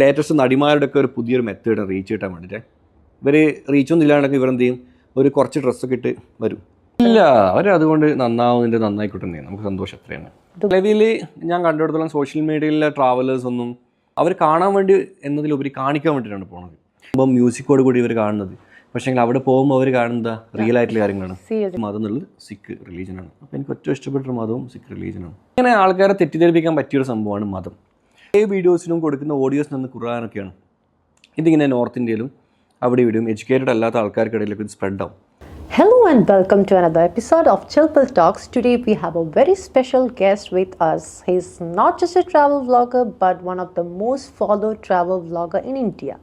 Latest നടിമാരുടെ ഒക്കെ ഒരു പുതിയൊരു മെത്തേഡ് റീച്ച് കിട്ടാൻ വേണ്ടിയിട്ട്. ഇവർ റീച്ചൊന്നും ഇല്ലാണ്ടൊക്കെ എന്ത് ചെയ്യും? ഒരു കുറച്ച് ഡ്രസ്സൊക്കെ ഇട്ട് വരും. ഇല്ല അവർ അതുകൊണ്ട് നന്നാവുന്നതിന്റെ നന്നായിക്കോട്ടെ നമുക്ക് സന്തോഷം അത്രയാണ്. നിലവിൽ ഞാൻ കണ്ടിടത്തോളം സോഷ്യൽ മീഡിയയിലെ ട്രാവലേഴ്സ് ഒന്നും അവർ കാണാൻ വേണ്ടി എന്നതിലുപരി കാണിക്കാൻ വേണ്ടിയിട്ടാണ് പോണത്. അപ്പം മ്യൂസിക്കോട് കൂടി ഇവർ കാണുന്നത്. പക്ഷേ അവിടെ പോകുമ്പോൾ അവർ കാണുന്നത് റിയൽ ആയിട്ടുള്ള കാര്യങ്ങളാണ്. മതം എന്നുള്ളത് സിഖ് റിലീജിയനാണ് അപ്പോൾ എനിക്ക് ഏറ്റവും ഇഷ്ടപ്പെട്ട മതവും സിഖ് റിലീജിയനാണ് ഇങ്ങനെ ആൾക്കാരെ തെറ്റിദ്ധരിപ്പിക്കാൻ പറ്റിയൊരു സംഭവമാണ് മതം. ഏ വീഡിയോസിനും കൊടുക്കുന്ന ഓഡിയോസിനും നിന്ന് ഖുർആാനൊക്കെയാണ് ഇതിങ്ങനെ നോർത്ത് ഇന്ത്യയിലും അവിടെ ഇവിടെയും എഡ്യൂക്കേറ്റഡ് അല്ലാത്ത ആൾക്കാർക്കിടയിലൊക്കെ ഇത് സ്പ്രെഡ് ആവും Hello and welcome to another episode of Chilpil Talks. Today we have a very special guest with us. He's not just a travel vlogger but one of the most followed travel vlogger in India.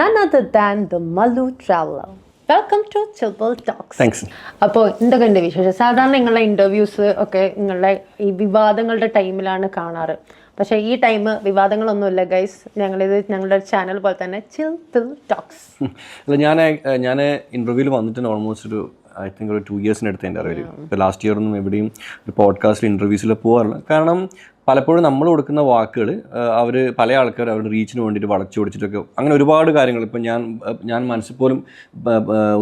None other than the Malu Traveler. Welcome to ചിൽപ്പൽ talks thanks അപ്പോൾ എന്തൊക്കെ ഉണ്ട് വിശേഷം? സാധാരണ നിങ്ങളുടെ interviews ഒക്കെ നിങ്ങളുടെ ഈ വിവാദങ്ങളുടെ ടൈമിലാണ് കാണാറ്. പക്ഷേ ഈ ടൈം വിവാദങ്ങളൊന്നുമില്ല ഗൈസ് ഞങ്ങളിത് ഞങ്ങളുടെ ചാനൽ പോലെ തന്നെ ചിൽബിൾ ടോക്സ് അല്ല ഞാൻ ഞാൻ ഇന്റർവ്യൂവിൽ വന്നിട്ടുണ്ട് ഓൾമോസ്റ്റ് ഒരു ഐ തിങ്ക് ഒരു ടു ഇയേഴ്സിനടുത്ത് എന്റെ അറിവിൽ ഇപ്പോൾ ലാസ്റ്റ് ഇയർ ഒന്നും എവിടെയും ഒരു പോഡ്കാസ്റ്റിൽ ഇന്റർവ്യൂസിൽ പോകാറില്ല കാരണം പലപ്പോഴും നമ്മൾ കൊടുക്കുന്ന വാക്കുകൾ അവർ പല ആൾക്കാർ അവരുടെ റീച്ചിന് വേണ്ടിയിട്ട് വളച്ചു പിടിച്ചിട്ടൊക്കെ അങ്ങനെ ഒരുപാട് കാര്യങ്ങൾ ഇപ്പം ഞാൻ ഞാൻ മനസ്സിൽ പോലും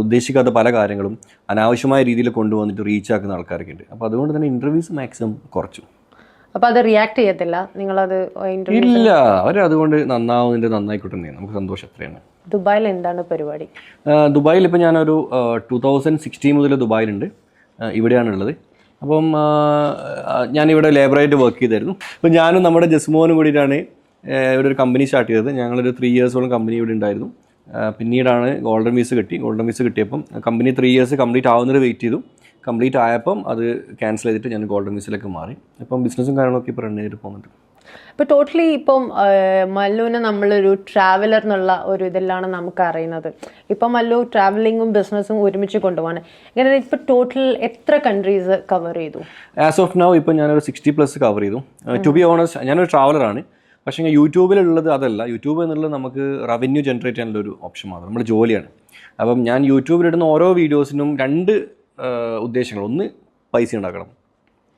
ഉദ്ദേശിക്കാത്ത പല കാര്യങ്ങളും അനാവശ്യമായ രീതിയിൽ കൊണ്ടുവന്നിട്ട് റീച്ച് ആക്കുന്ന ആൾക്കാരൊക്കെ ഉണ്ട്. അപ്പോൾ അതുകൊണ്ട് തന്നെ ഇന്റർവ്യൂസ് മാക്സിമം കുറച്ചു. അപ്പോൾ അത് റിയാക്ട് ചെയ്യത്തില്ല? നിങ്ങളത് ഇല്ല. അവർ അതുകൊണ്ട് നന്നാവുന്നതിന്റെ നന്നായിക്കോട്ടെ നമുക്ക് സന്തോഷം എത്രയാണ് ദുബായിൽ എന്താണ് പരിപാടി? ദുബായിൽ ഇപ്പോൾ ഞാനൊരു ടു തൗസൻഡ് സിക്സ്റ്റീൻ മുതൽ ദുബായിലുണ്ട്. ഇവിടെയാണുള്ളത്. അപ്പം ഞാനിവിടെ ലേബറായിട്ട് വർക്ക് ചെയ്തായിരുന്നു. അപ്പം ഞാനും നമ്മുടെ ജസ്മോനും കൂടിയിട്ടാണ് ഇവിടെ ഒരു കമ്പനി സ്റ്റാർട്ട് ചെയ്തത്. ഞങ്ങളൊരു ത്രീ ഇയേഴ്സോളം കമ്പനി ഇവിടെ ഉണ്ടായിരുന്നു. പിന്നീടാണ് ഗോൾഡൻ വീസ് കിട്ടി. ഗോൾഡൻ വീസ് കിട്ടിയപ്പം കമ്പനി ത്രീ ഇയേഴ്സ് കംപ്ലീറ്റ് ആവുന്നത് വെയിറ്റ് ചെയ്തു. കംപ്ലീറ്റ് ആയപ്പം അത് ക്യാൻസൽ ചെയ്തിട്ട് ഞാൻ ഗോൾഡൻ വീസിലേക്ക് മാറി. അപ്പം ബിസിനസ്സും കാര്യങ്ങളൊക്കെ ഇപ്പോൾ റൺ ചെയ്തിട്ട് പോകുന്നുണ്ട്. ഇപ്പോൾ ടോട്ടലി ഇപ്പം മല്ലുവിനെ നമ്മളൊരു ട്രാവലർ എന്നുള്ള ഒരു ഇതിലാണ് നമുക്ക് അറിയുന്നത് ഇപ്പം മല്ലു ട്രാവലിങ്ങും ബിസിനസ്സും ഒരുമിച്ച് കൊണ്ടുപോകാൻ ഇങ്ങനെ ഇപ്പം ടോട്ടൽ എത്ര കൺട്രീസ് കവർ ചെയ്തു? ആസ് ഓഫ് നൗ ഇപ്പം ഞാനൊരു സിക്സ്റ്റി പ്ലസ് കവർ ചെയ്തു. ടു ബി ഓണസ്റ്റ് ഞാനൊരു ട്രാവലറാണ് പക്ഷേ യൂട്യൂബിലുള്ളത് അതല്ല. യൂട്യൂബ് എന്നുള്ളത് നമുക്ക് റവന്യൂ ജനറേറ്റ് ചെയ്യാനുള്ള ഒരു ഓപ്ഷൻ മാത്രം. നമ്മുടെ ജോലിയാണ്. അപ്പം ഞാൻ യൂട്യൂബിലിടുന്ന ഓരോ വീഡിയോസിനും രണ്ട് ഉദ്ദേശങ്ങൾ. ഒന്ന് പൈസ ഉണ്ടാക്കണം.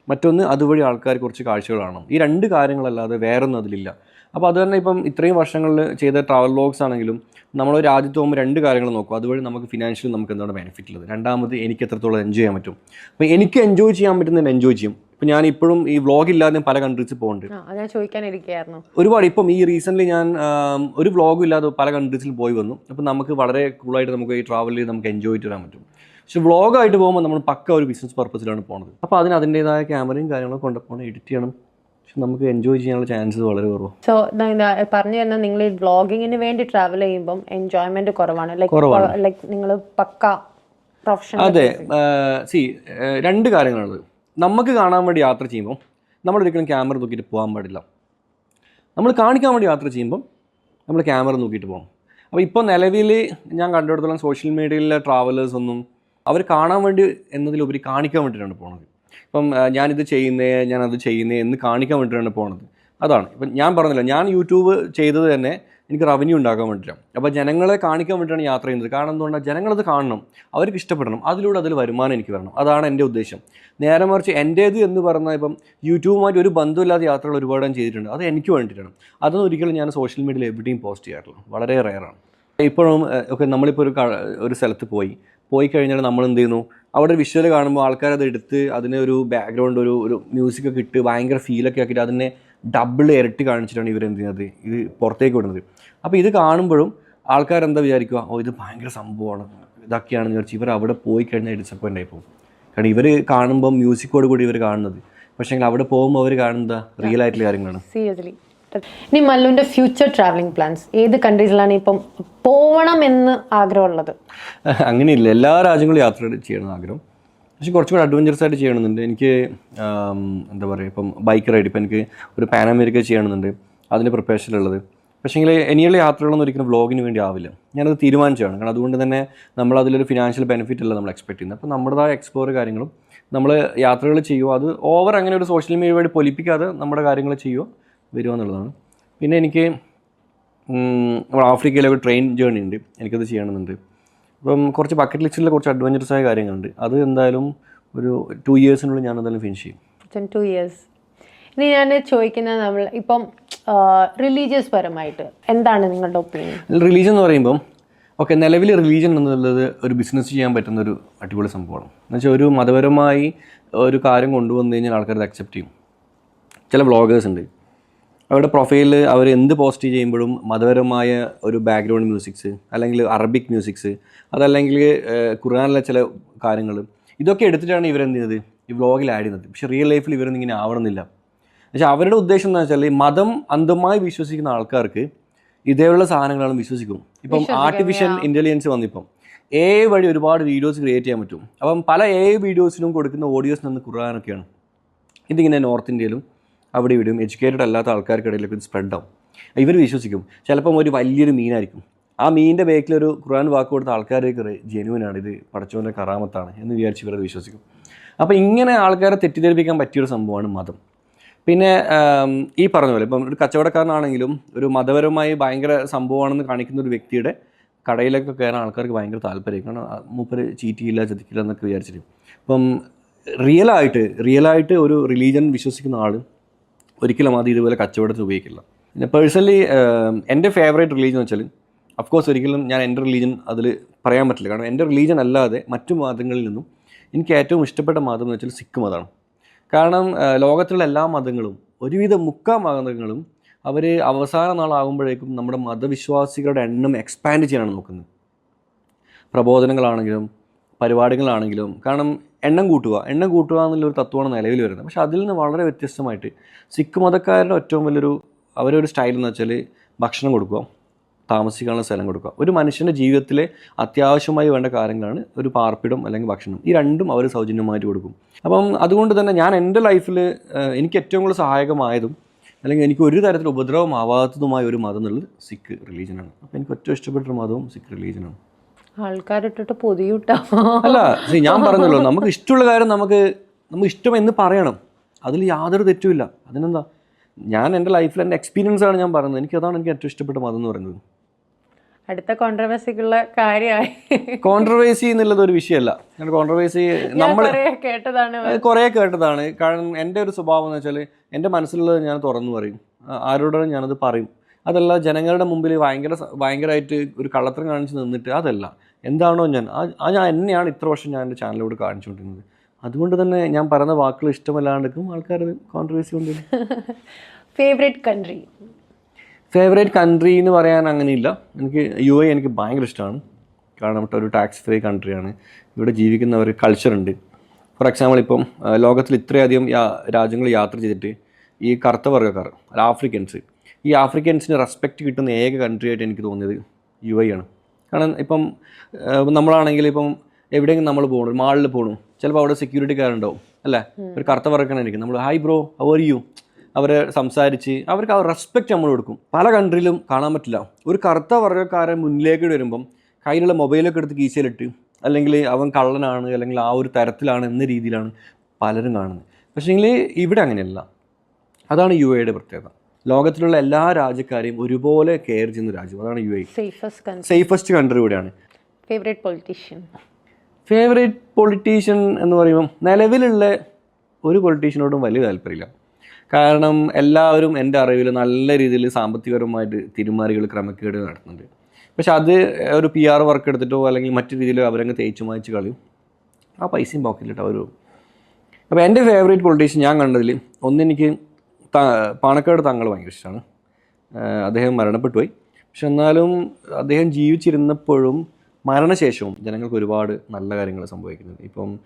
മറ്റൊന്ന് അതുവഴി ആൾക്കാർ കുറച്ച് കാഴ്ചകൾ കാണണം. ഈ രണ്ട് കാര്യങ്ങളല്ലാതെ വേറൊന്നും അതിലില്ല. അപ്പോൾ അത് തന്നെ ഇപ്പം ഇത്രയും വർഷങ്ങളിൽ ചെയ്ത ട്രാവൽ വ്ലോഗ്സ് ആണെങ്കിലും നമ്മൾ രാജ്യത്ത് പോകുമ്പോൾ രണ്ട് കാര്യങ്ങൾ നോക്കും. അതുവഴി നമുക്ക് ഫിനാൻഷ്യലി നമുക്ക് എന്താണ് ബെനിഫിറ്റ് ഉള്ളത്? രണ്ടാമത് എനിക്ക് എത്രത്തോളം എൻജോയ് ചെയ്യാൻ പറ്റും? അപ്പോൾ എനിക്ക് എൻജോയ് ചെയ്യാൻ പറ്റുന്നതിന് എൻജോയ് ചെയ്യും. ഇപ്പം ഞാൻ ഇപ്പോഴും ഈ വ്ളോഗ് ഇല്ലാതെ പല കൺട്രീസിൽ പോകുന്നുണ്ട് ഒരുപാട് ഇപ്പം ഈ റീസെന്റ്ലി ഞാൻ ഒരു വ്ളോഗും ഇല്ലാതെ പല കൺട്രീസിൽ പോയി വന്നു. അപ്പം നമുക്ക് വളരെ കൂളായിട്ട് നമുക്ക് ഈ ട്രാവൽ ചെയ്ത് നമുക്ക് എൻജോയ് ചെയ്ത് വരാൻ പറ്റും. പക്ഷെ വ്ളോഗായിട്ട് പോകുമ്പോൾ നമ്മൾ പക്ക ഒരു ബിസിനസ് പർപ്പസിലാണ് പോകുന്നത് അപ്പോൾ അതിന് അതിന്റേതായ ക്യാമറയും കാര്യങ്ങളും കൊണ്ടുപോകണം എഡിറ്റ് ചെയ്യണം. പക്ഷെ നമുക്ക് എൻജോയ് ചെയ്യാനുള്ള ചാൻസസ് വളരെ കുറവാണ് സോ പറഞ്ഞു തന്നെ നിങ്ങൾ ഈ വ്ളോഗിങ്ങിന് വേണ്ടി ട്രാവൽ ചെയ്യുമ്പോൾ എൻജോയ്മെന്റ് കുറവാണ്. ലൈക്ക് നിങ്ങൾ പക്ക പ്രൊഫഷണൽ അതെ സി രണ്ട് കാര്യങ്ങളുള്ളത് നമുക്ക് കാണാൻ വേണ്ടി യാത്ര ചെയ്യുമ്പോൾ നമ്മൾ ഒരിക്കലും ക്യാമറ നോക്കിയിട്ട് പോകാൻ പാടില്ല. നമ്മൾ കാണിക്കാൻ വേണ്ടി യാത്ര ചെയ്യുമ്പം നമ്മൾ ക്യാമറ നോക്കിയിട്ട് പോകും അപ്പോൾ ഇപ്പോൾ നിലവിൽ ഞാൻ കണ്ടിടത്തോളം സോഷ്യൽ മീഡിയയിലെ ട്രാവലേഴ്സ് ഒന്നും അവർ കാണാൻ വേണ്ടി എന്നതിലുപരി കാണിക്കാൻ വേണ്ടിയിട്ടാണ് പോണത്. ഇപ്പം ഞാനിത് ചെയ്യുന്നേ ഞാനത് ചെയ്യുന്നേ എന്ന് കാണിക്കാൻ വേണ്ടിയിട്ടാണ് പോണത്. അതാണ്. ഇപ്പം ഞാൻ പറഞ്ഞില്ല ഞാൻ യൂട്യൂബ് ചെയ്തത് തന്നെ എനിക്ക് റവന്യൂ ഉണ്ടാക്കാൻ വേണ്ടിയിട്ടാണ്. അപ്പോൾ ജനങ്ങളെ കാണിക്കാൻ വേണ്ടിയിട്ടാണ് യാത്ര ചെയ്യുന്നത്. കാരണം എന്തുകൊണ്ടാണ് ജനങ്ങളത് കാണണം അവർക്ക് ഇഷ്ടപ്പെടണം അതിലൂടെ അതിൽ വരുമാനം എനിക്ക് വരണം. അതാണ് എന്റെ ഉദ്ദേശം. നേരെ മറിച്ച് എന്റേത് എന്ന് പറഞ്ഞാൽ ഇപ്പം യൂട്യൂബുമായിട്ട് ഒരു ബന്ധമില്ലാത്ത യാത്രകൾ ഒരുപാട് ഞാൻ ചെയ്തിട്ടുണ്ട്. അത് എനിക്ക് വേണ്ടിയിട്ടാണ്. അതൊന്നും ഒരിക്കലും ഞാൻ സോഷ്യൽ മീഡിയയിൽ എവിടെയും പോസ്റ്റ് ചെയ്യാറില്ല. വളരെ റെയറാണ് ഇപ്പോഴും ഒക്കെ നമ്മളിപ്പോൾ ഒരു ഒരു സ്ഥലത്ത് പോയി. പോയി കഴിഞ്ഞാൽ നമ്മൾ എന്ത് ചെയ്യുന്നു അവിടെ വിഷ്വൽ കാണുമ്പോൾ ആൾക്കാർ അത് എടുത്ത് അതിനെ ഒരു ബാക്ക്ഗ്രൗണ്ട് ഒരു ഒരു മ്യൂസിക് ഒക്കെ ഇട്ട് ഭയങ്കര ഫീലൊക്കെ ആക്കിയിട്ട് അതിനെ ഡബിൾ ഇരട്ടി കാണിച്ചിട്ടാണ് ഇവർ എന്ത് ചെയ്യുന്നത് ഇത് പുറത്തേക്ക് വിടുന്നത്. അപ്പോൾ ഇത് കാണുമ്പോഴും ആൾക്കാർ എന്താ വിചാരിക്കുക? ഓ ഇത് ഭയങ്കര സംഭവമാണ്. ഇതൊക്കെയാണെന്ന് വിചാരിച്ച് ഇവർ അവിടെ പോയി കഴിഞ്ഞാൽ ഡിസപ്പോയിന്റ് ആയി പോകും. കാരണം ഇവർ കാണുമ്പോൾ മ്യൂസിക്കോട് കൂടി ഇവർ കാണുന്നത്. പക്ഷേ അവിടെ പോകുമ്പോൾ അവർ കാണുന്നത് റിയൽ ആയിട്ടുള്ള കാര്യങ്ങളാണ്. സീരിയസ്ലി ഇനി മല്ലുവിന്റെ ഫ്യൂച്ചർ ട്രാവലിംഗ് പ്ലാൻസ് ഏത് കൺട്രീസിലാണ് ഇപ്പം പോകണം എന്ന് ആഗ്രഹമുള്ളത്? അങ്ങനെയില്ല. എല്ലാ രാജ്യങ്ങളും യാത്ര ചെയ്യണം ആഗ്രഹം. പക്ഷെ കുറച്ചുകൂടി അഡ്വഞ്ചറസ് ആയിട്ട് ചെയ്യണമെന്നുണ്ട്. എനിക്ക് എന്താ പറയുക ഇപ്പം ബൈക്ക് റൈഡ് ഇപ്പം എനിക്ക് ഒരു പാൻ അമേരിക്ക ചെയ്യണമെന്നുണ്ട്. അതിന്റെ പ്രിപ്പറേഷനിലുള്ളത് പക്ഷേങ്കിൽ ഇനിയുള്ള യാത്രകളൊന്നും ഒരിക്കലും വ്ളോഗിന് വേണ്ടി ആവില്ല. ഞാനത് തീരുമാനിച്ചതാണ്. കാരണം അതുകൊണ്ട് തന്നെ നമ്മൾ അതിലൊരു ഫിനാൻഷ്യൽ ബെനിഫിറ്റ് അല്ല നമ്മൾ എക്സ്പെക്ട് ചെയ്യുന്നത്. അപ്പോൾ നമ്മുടേതായ എക്സ്പ്ലോർ കാര്യങ്ങളും നമ്മൾ യാത്രകൾ ചെയ്യുമോ അത് ഓവർ അങ്ങനെ ഒരു സോഷ്യൽ മീഡിയ വഴി പൊലിപ്പിക്കാതെ നമ്മുടെ കാര്യങ്ങൾ ചെയ്യുമോ വരുമോ എന്നുള്ളതാണ് പിന്നെ എനിക്ക് നമ്മുടെ ആഫ്രിക്കയിലെ ഒരു ട്രെയിൻ ജേർണി ഉണ്ട്. എനിക്കത് ചെയ്യണമെന്നുണ്ട്. അപ്പം കുറച്ച് ബക്കറ്റ് ലിസ്റ്റിലെ കുറച്ച് അഡ്വഞ്ചറസ് ആയ കാര്യങ്ങളുണ്ട്. അത് എന്തായാലും ഒരു ടു ഇയേഴ്സിനുള്ളിൽ ഞാൻ എന്തായാലും ഫിനിഷ് ചെയ്യും. ടു ഇയേഴ്സ് ഇനി ഞാൻ ചോദിക്കുന്നത് നമ്മൾ ഇപ്പം റിലീജിയസ് പരമായിട്ട് എന്താണ് നിങ്ങളുടെ ഒപ്പീനിയൻ റിലീജിയൻ എന്ന് പറയുമ്പം ഓക്കെ നിലവിൽ റിലീജിയൻ എന്നുള്ളത് ഒരു ബിസിനസ് ചെയ്യാൻ പറ്റുന്ന ഒരു അടിപൊളി സംഭവമാണ്. എന്നുവെച്ചാൽ ഒരു മതപരമായി ഒരു കാര്യം കൊണ്ടുവന്നു കഴിഞ്ഞാൽ ആൾക്കാർ അത് അക്സെപ്റ്റ് ചെയ്യും. ചില വ്ളോഗേഴ്സ് ഉണ്ട്. അവരുടെ പ്രൊഫൈലിൽ അവർ എന്ത് പോസ്റ്റ് ചെയ്യുമ്പോഴും മതപരമായ ഒരു ബാക്ക്ഗ്രൗണ്ട് മ്യൂസിക്സ് അല്ലെങ്കിൽ അറബിക് മ്യൂസിക്സ് അതല്ലെങ്കിൽ ഖുർആാനിലെ ചില കാര്യങ്ങൾ ഇതൊക്കെ എടുത്തിട്ടാണ് ഇവരെന്ത് ചെയ്യുന്നത്? ഈ വ്ളോഗിൽ ആഡ് ചെയ്യുന്നത്. പക്ഷേ റിയൽ ലൈഫിൽ ഇവരൊന്നും ഇങ്ങനെ ആവണമെന്നില്ല. പക്ഷേ അവരുടെ ഉദ്ദേശം എന്ന് വെച്ചാൽ മതം അന്ധമായി വിശ്വസിക്കുന്ന ആൾക്കാർക്ക് ഇതേയുള്ള സാധനങ്ങളാണ് വിശ്വസിക്കും. ഇപ്പം ആർട്ടിഫിഷ്യൽ ഇന്റലിജൻസ് വന്നിപ്പം. എ വഴി ഒരുപാട് വീഡിയോസ് ക്രിയേറ്റ് ചെയ്യാൻ പറ്റും. അപ്പം പല എ വീഡിയോസിനും കൊടുക്കുന്ന ഓഡിയോസ് നിന്ന് ഖുർആാനൊക്കെയാണ്. ഇതിങ്ങനെ നോർത്ത് ഇന്ത്യയിലും അവിടെ ഇവിടെയും എഡ്യൂക്കേറ്റഡ് അല്ലാത്ത ആൾക്കാർക്കിടയിലൊക്കെ ഇത് സ്പ്രെഡ് ആവും. ഇവർ വിശ്വസിക്കും. ചിലപ്പം ഒരു വലിയൊരു മീനായിരിക്കും. ആ മീനിന്റെ ബേക്കിൽ ഒരു ഖുർആൻ വാക്ക് കൊടുത്ത ആൾക്കാരേക്ക് ജെനുവിനാണ് ഇത് പടച്ചവന്റെ കറാമത്താണ് എന്ന് വിചാരിച്ച് ഇവരത് വിശ്വസിക്കും. അപ്പോൾ ഇങ്ങനെ ആൾക്കാരെ തെറ്റിദ്ധരിപ്പിക്കാൻ പറ്റിയൊരു സംഭവമാണ് മതം. പിന്നെ ഈ പറഞ്ഞ പോലെ ഇപ്പം ഒരു കച്ചവടക്കാരനാണെങ്കിലും ഒരു മതപരമായി ഭയങ്കര സംഭവമാണെന്ന് കാണിക്കുന്ന ഒരു വ്യക്തിയുടെ കടയിലൊക്കെ കയറാൻ ആൾക്കാർക്ക് ഭയങ്കര താല്പര്യം കാരണം മൂപ്പര് ചീറ്റിയില്ല ചതിക്കില്ല എന്നൊക്കെ വിചാരിച്ചിട്ട് ഇപ്പം റിയലായിട്ട് റിയലായിട്ട് ഒരു റിലീജിയൻ വിശ്വസിക്കുന്ന ആൾ ഒരിക്കലും അത് ഇതുപോലെ കച്ചവടത്തിൽ ഉപയോഗിക്കില്ല. പിന്നെ പേഴ്സണലി എന്റെ ഫേവറേറ്റ് റിലീജൻ വെച്ചാൽ അഫ്കോഴ്സ് ഒരിക്കലും ഞാൻ എന്റെ റിലീജിയൻ അതിൽ പറയാൻ പറ്റില്ല. കാരണം എന്റെ റിലീജൻ അല്ലാതെ മറ്റു മതങ്ങളിൽ നിന്നും എനിക്ക് ഏറ്റവും ഇഷ്ടപ്പെട്ട മതം എന്ന് വെച്ചാൽ സിഖ് മതമാണ്. കാരണം ലോകത്തിലുള്ള എല്ലാ മതങ്ങളും ഒരുവിധ മുക്കാ മതങ്ങളും അവർ അവസാന നാളാകുമ്പോഴേക്കും നമ്മുടെ മതവിശ്വാസികളുടെ എണ്ണം എക്സ്പാൻഡ് ചെയ്യാനാണ് നോക്കുന്നത്. പ്രബോധനങ്ങളാണെങ്കിലും പരിപാടികളാണെങ്കിലും കാരണം എണ്ണം കൂട്ടുക. എണ്ണം കൂട്ടുക എന്നുള്ളൊരു തത്വമാണ് നിലവിൽ വരുന്നത്. പക്ഷേ അതിൽ നിന്ന് വളരെ വ്യത്യസ്തമായിട്ട് സിഖ് മതക്കാരുടെ ഏറ്റവും വലിയൊരു അവരൊരു സ്റ്റൈൽ എന്ന് വെച്ചാൽ ഭക്ഷണം കൊടുക്കുക താമസിക്കാനുള്ള സ്ഥലം കൊടുക്കുക. ഒരു മനുഷ്യന്റെ ജീവിതത്തിലെ അത്യാവശ്യമായി വേണ്ട കാര്യങ്ങളാണ് ഒരു പാർപ്പിടം അല്ലെങ്കിൽ ഭക്ഷണം. ഈ രണ്ടും അവർ സൗജന്യമായിട്ട് കൊടുക്കും. അപ്പം അതുകൊണ്ട് തന്നെ ഞാൻ എന്റെ ലൈഫിൽ എനിക്ക് ഏറ്റവും കൂടുതൽ സഹായകമായതും അല്ലെങ്കിൽ എനിക്ക് ഒരു തരത്തിൽ ഉപദ്രവമാവാത്തതുമായ ഒരു മതം എന്നുള്ളത് സിഖ് റിലീജനാണ് അപ്പോൾ എനിക്ക് ഏറ്റവും ഇഷ്ടപ്പെട്ട മതവും സിഖ് റിലീജനാണ് ആൾക്കാരിട്ടിട്ട് പൊതിയൂട്ടാ. അല്ല ഞാൻ പറഞ്ഞല്ലോ നമുക്ക് ഇഷ്ടമുള്ള കാര്യം നമുക്ക് നമുക്ക് ഇഷ്ടം എന്ന് പറയണം. അതിൽ യാതൊരു തെറ്റുമില്ല. അതിനെന്താ? ഞാൻ എന്റെ ലൈഫിൽ എന്റെ എക്സ്പീരിയൻസ് ആണ് ഞാൻ പറയുന്നത്. എനിക്ക് അതാണ് എനിക്ക് ഏറ്റവും ഇഷ്ടപ്പെട്ട മതം എന്ന് പറയുന്നത്. അടുത്ത കോൺട്രവേഴ്സിക്കുള്ള കാര്യമായി. കോൺട്രവേഴ്സി എന്നുള്ളത് ഒരു വിഷയമല്ല. ഞാൻ കോൺട്രവേഴ്സി നമ്മൾ കേട്ടതാണ്. കുറേ കേട്ടതാണ്. കാരണം എന്റെ ഒരു സ്വഭാവം എന്ന് വെച്ചാൽ എന്റെ മനസ്സിലുള്ളത് ഞാൻ തുറന്നു പറയും. ആരോടും ഞാനത് പറയും. അതല്ല ജനങ്ങളുടെ മുമ്പിൽ ഭയങ്കര ഭയങ്കരമായിട്ട് ഒരു കള്ളത്തരം കാണിച്ച് നിന്നിട്ട് അതല്ല. എന്താണോ ഞാൻ ആ ഞാൻ എന്നെയാണ് ഇത്ര വർഷം ഞാൻ എന്റെ ചാനലിലൂടെ കാണിച്ചുകൊണ്ടിരുന്നത്. അതുകൊണ്ട് തന്നെ ഞാൻ പറയുന്ന വാക്കുകൾ ഇഷ്ടമല്ലാണ്ടെക്കും ആൾക്കാർ കോൺട്രവേഴ്സി കൊണ്ടുവരും. ഫേവറേറ്റ് കൺട്രി ഫേവറേറ്റ് കൺട്രി എന്ന് പറയാൻ അങ്ങനെയില്ല. എനിക്ക് യു എ എനിക്ക് ഭയങ്കര ഇഷ്ടമാണ്. കാരണം ഒരു ടാക്സ് ഫ്രീ കൺട്രിയാണ് ഇവിടെ ജീവിക്കുന്ന ഒരു കൾച്ചറുണ്ട് ഫോർ എക്സാമ്പിൾ ഇപ്പം ലോകത്തിൽ ഇത്രയധികം രാജ്യങ്ങൾ യാത്ര ചെയ്തിട്ട് ഈ കറുത്ത വർഗക്കാർ ആഫ്രിക്കൻസ് ഈ ആഫ്രിക്കൻസിന് റെസ്പെക്റ്റ് കിട്ടുന്ന ഏക കൺട്രി ആയിട്ട് എനിക്ക് തോന്നിയത് യു എ ആണ്. കാരണം ഇപ്പം നമ്മളാണെങ്കിൽ ഇപ്പം എവിടെയെങ്കിലും നമ്മൾ പോകണം മാളിൽ പോകണം ചിലപ്പോൾ അവിടെ സെക്യൂരിറ്റിക്കാരുണ്ടാവും അല്ലേ? ഒരു കറുത്ത വർഗക്കാരായിരിക്കും നമ്മൾ ഹായ് ബ്രോ അവർ യു അവരെ സംസാരിച്ച് അവർക്ക് ആ റെസ്പെക്റ്റ് നമ്മൾ കൊടുക്കും. പല കൺട്രിയിലും കാണാൻ പറ്റില്ല. ഒരു കറുത്ത വർഗക്കാരൻ മുന്നിലേക്ക് വരുമ്പം കയ്യിലുള്ള മൊബൈലൊക്കെ എടുത്ത് കീശയിലിട്ട് അല്ലെങ്കിൽ അവൻ കള്ളനാണ് അല്ലെങ്കിൽ ആ ഒരു തരത്തിലാണ് എന്ന രീതിയിലാണ് പലരും കാണുന്നത്. പക്ഷേങ്കിൽ ഇവിടെ അങ്ങനെയല്ല. അതാണ് യു എയുടെ പ്രത്യേകത. ലോകത്തിലുള്ള എല്ലാ രാജ്യക്കാരെയും ഒരുപോലെ കെയർ ചെയ്യുന്ന രാജ്യം അതാണ് യു എ സേഫസ്റ്റ് കൺട്രി കൂടെയാണ്. ഫേവറേറ്റ് പൊളിറ്റീഷ്യൻ ഫേവറേറ്റ് പൊളിറ്റീഷ്യൻ എന്ന് പറയുമ്പം നിലവിലുള്ള ഒരു പൊളിറ്റീഷ്യനോടും വലിയ താല്പര്യമില്ല. കാരണം എല്ലാവരും എന്റെ അറിവിൽ നല്ല രീതിയിൽ സാമ്പത്തികപരമായിട്ട് തിരുമാറികൾ ക്രമക്കേട് നടത്തുന്നുണ്ട്. പക്ഷെ അത് ഒരു പി ആർ വർക്ക് എടുത്തിട്ടോ അല്ലെങ്കിൽ മറ്റു രീതിയിലോ അവരങ്ങ് തേച്ചു മായ്ച്ച് കളയും. ആ പൈസയും പോക്കറ്റിലിട്ട് അവർ അപ്പോൾ എന്റെ ഫേവറേറ്റ് പൊളിറ്റീഷ്യൻ ഞാൻ കണ്ടതിൽ ഒന്നെനിക്ക് പാണക്കാട് താങ്കൾ ഭയങ്കര ഇഷ്ടമാണ്. അദ്ദേഹം മരണപ്പെട്ടു പോയി. പക്ഷെ എന്നാലും അദ്ദേഹം ജീവിച്ചിരുന്നപ്പോഴും മരണശേഷവും ജനങ്ങൾക്ക് ഒരുപാട് നല്ല കാര്യങ്ങൾ സംഭവിക്കുന്നുണ്ട്. ഇപ്പം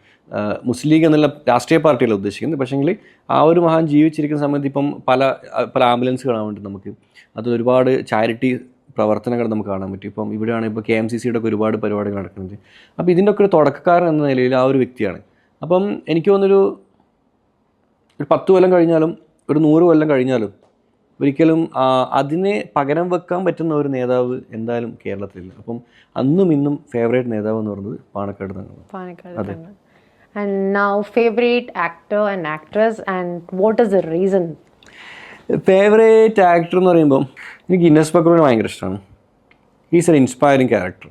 മുസ്ലിം ലീഗ് എന്നുള്ള രാഷ്ട്രീയ പാർട്ടിയല്ല ഉദ്ദേശിക്കുന്നത്. പക്ഷേങ്കിൽ ആ ഒരു മഹാൻ ജീവിച്ചിരിക്കുന്ന സമയത്ത് ഇപ്പം പല പല ആംബുലൻസ് കാണാൻ വേണ്ടി നമുക്ക് അത് ഒരുപാട് ചാരിറ്റി പ്രവർത്തനങ്ങൾ നമുക്ക് കാണാൻ പറ്റും. ഇപ്പം ഇവിടെയാണ് ഇപ്പോൾ കെ എം സി സിയുടെ ഒക്കെ ഒരുപാട് പരിപാടികൾ നടക്കുന്നത്. അപ്പോൾ ഇതിന്റെ ഒക്കെ ഒരു തുടക്കക്കാരൻ എന്ന നിലയിൽ ആ ഒരു വ്യക്തിയാണ്. അപ്പം എനിക്ക് തോന്നുന്നൊരു ഒരു പത്ത് കൊല്ലം കഴിഞ്ഞാലും ഒരു നൂറ് കൊല്ലം കഴിഞ്ഞാലും ഒരിക്കലും അതിനെ പകരം വെക്കാൻ പറ്റുന്ന ഒരു നേതാവ് എന്തായാലും കേരളത്തിലില്ല അപ്പം അന്നും ഇന്നും ഫേവറേറ്റ് നേതാവ് എന്ന് പറയുന്നത് പാണക്കാട് തങ്ങളാണ് and now favourite actor and actress and what is the reason favourite actor എന്ന് പറയുമ്പോൾ എനിക്ക് ഇന്നസ് ബക്രൂനെ ഭയങ്കര ഇഷ്ടമാണ്. ഈസ് എൻ ഇൻസ്പയറിങ് ക്യാരക്ടർ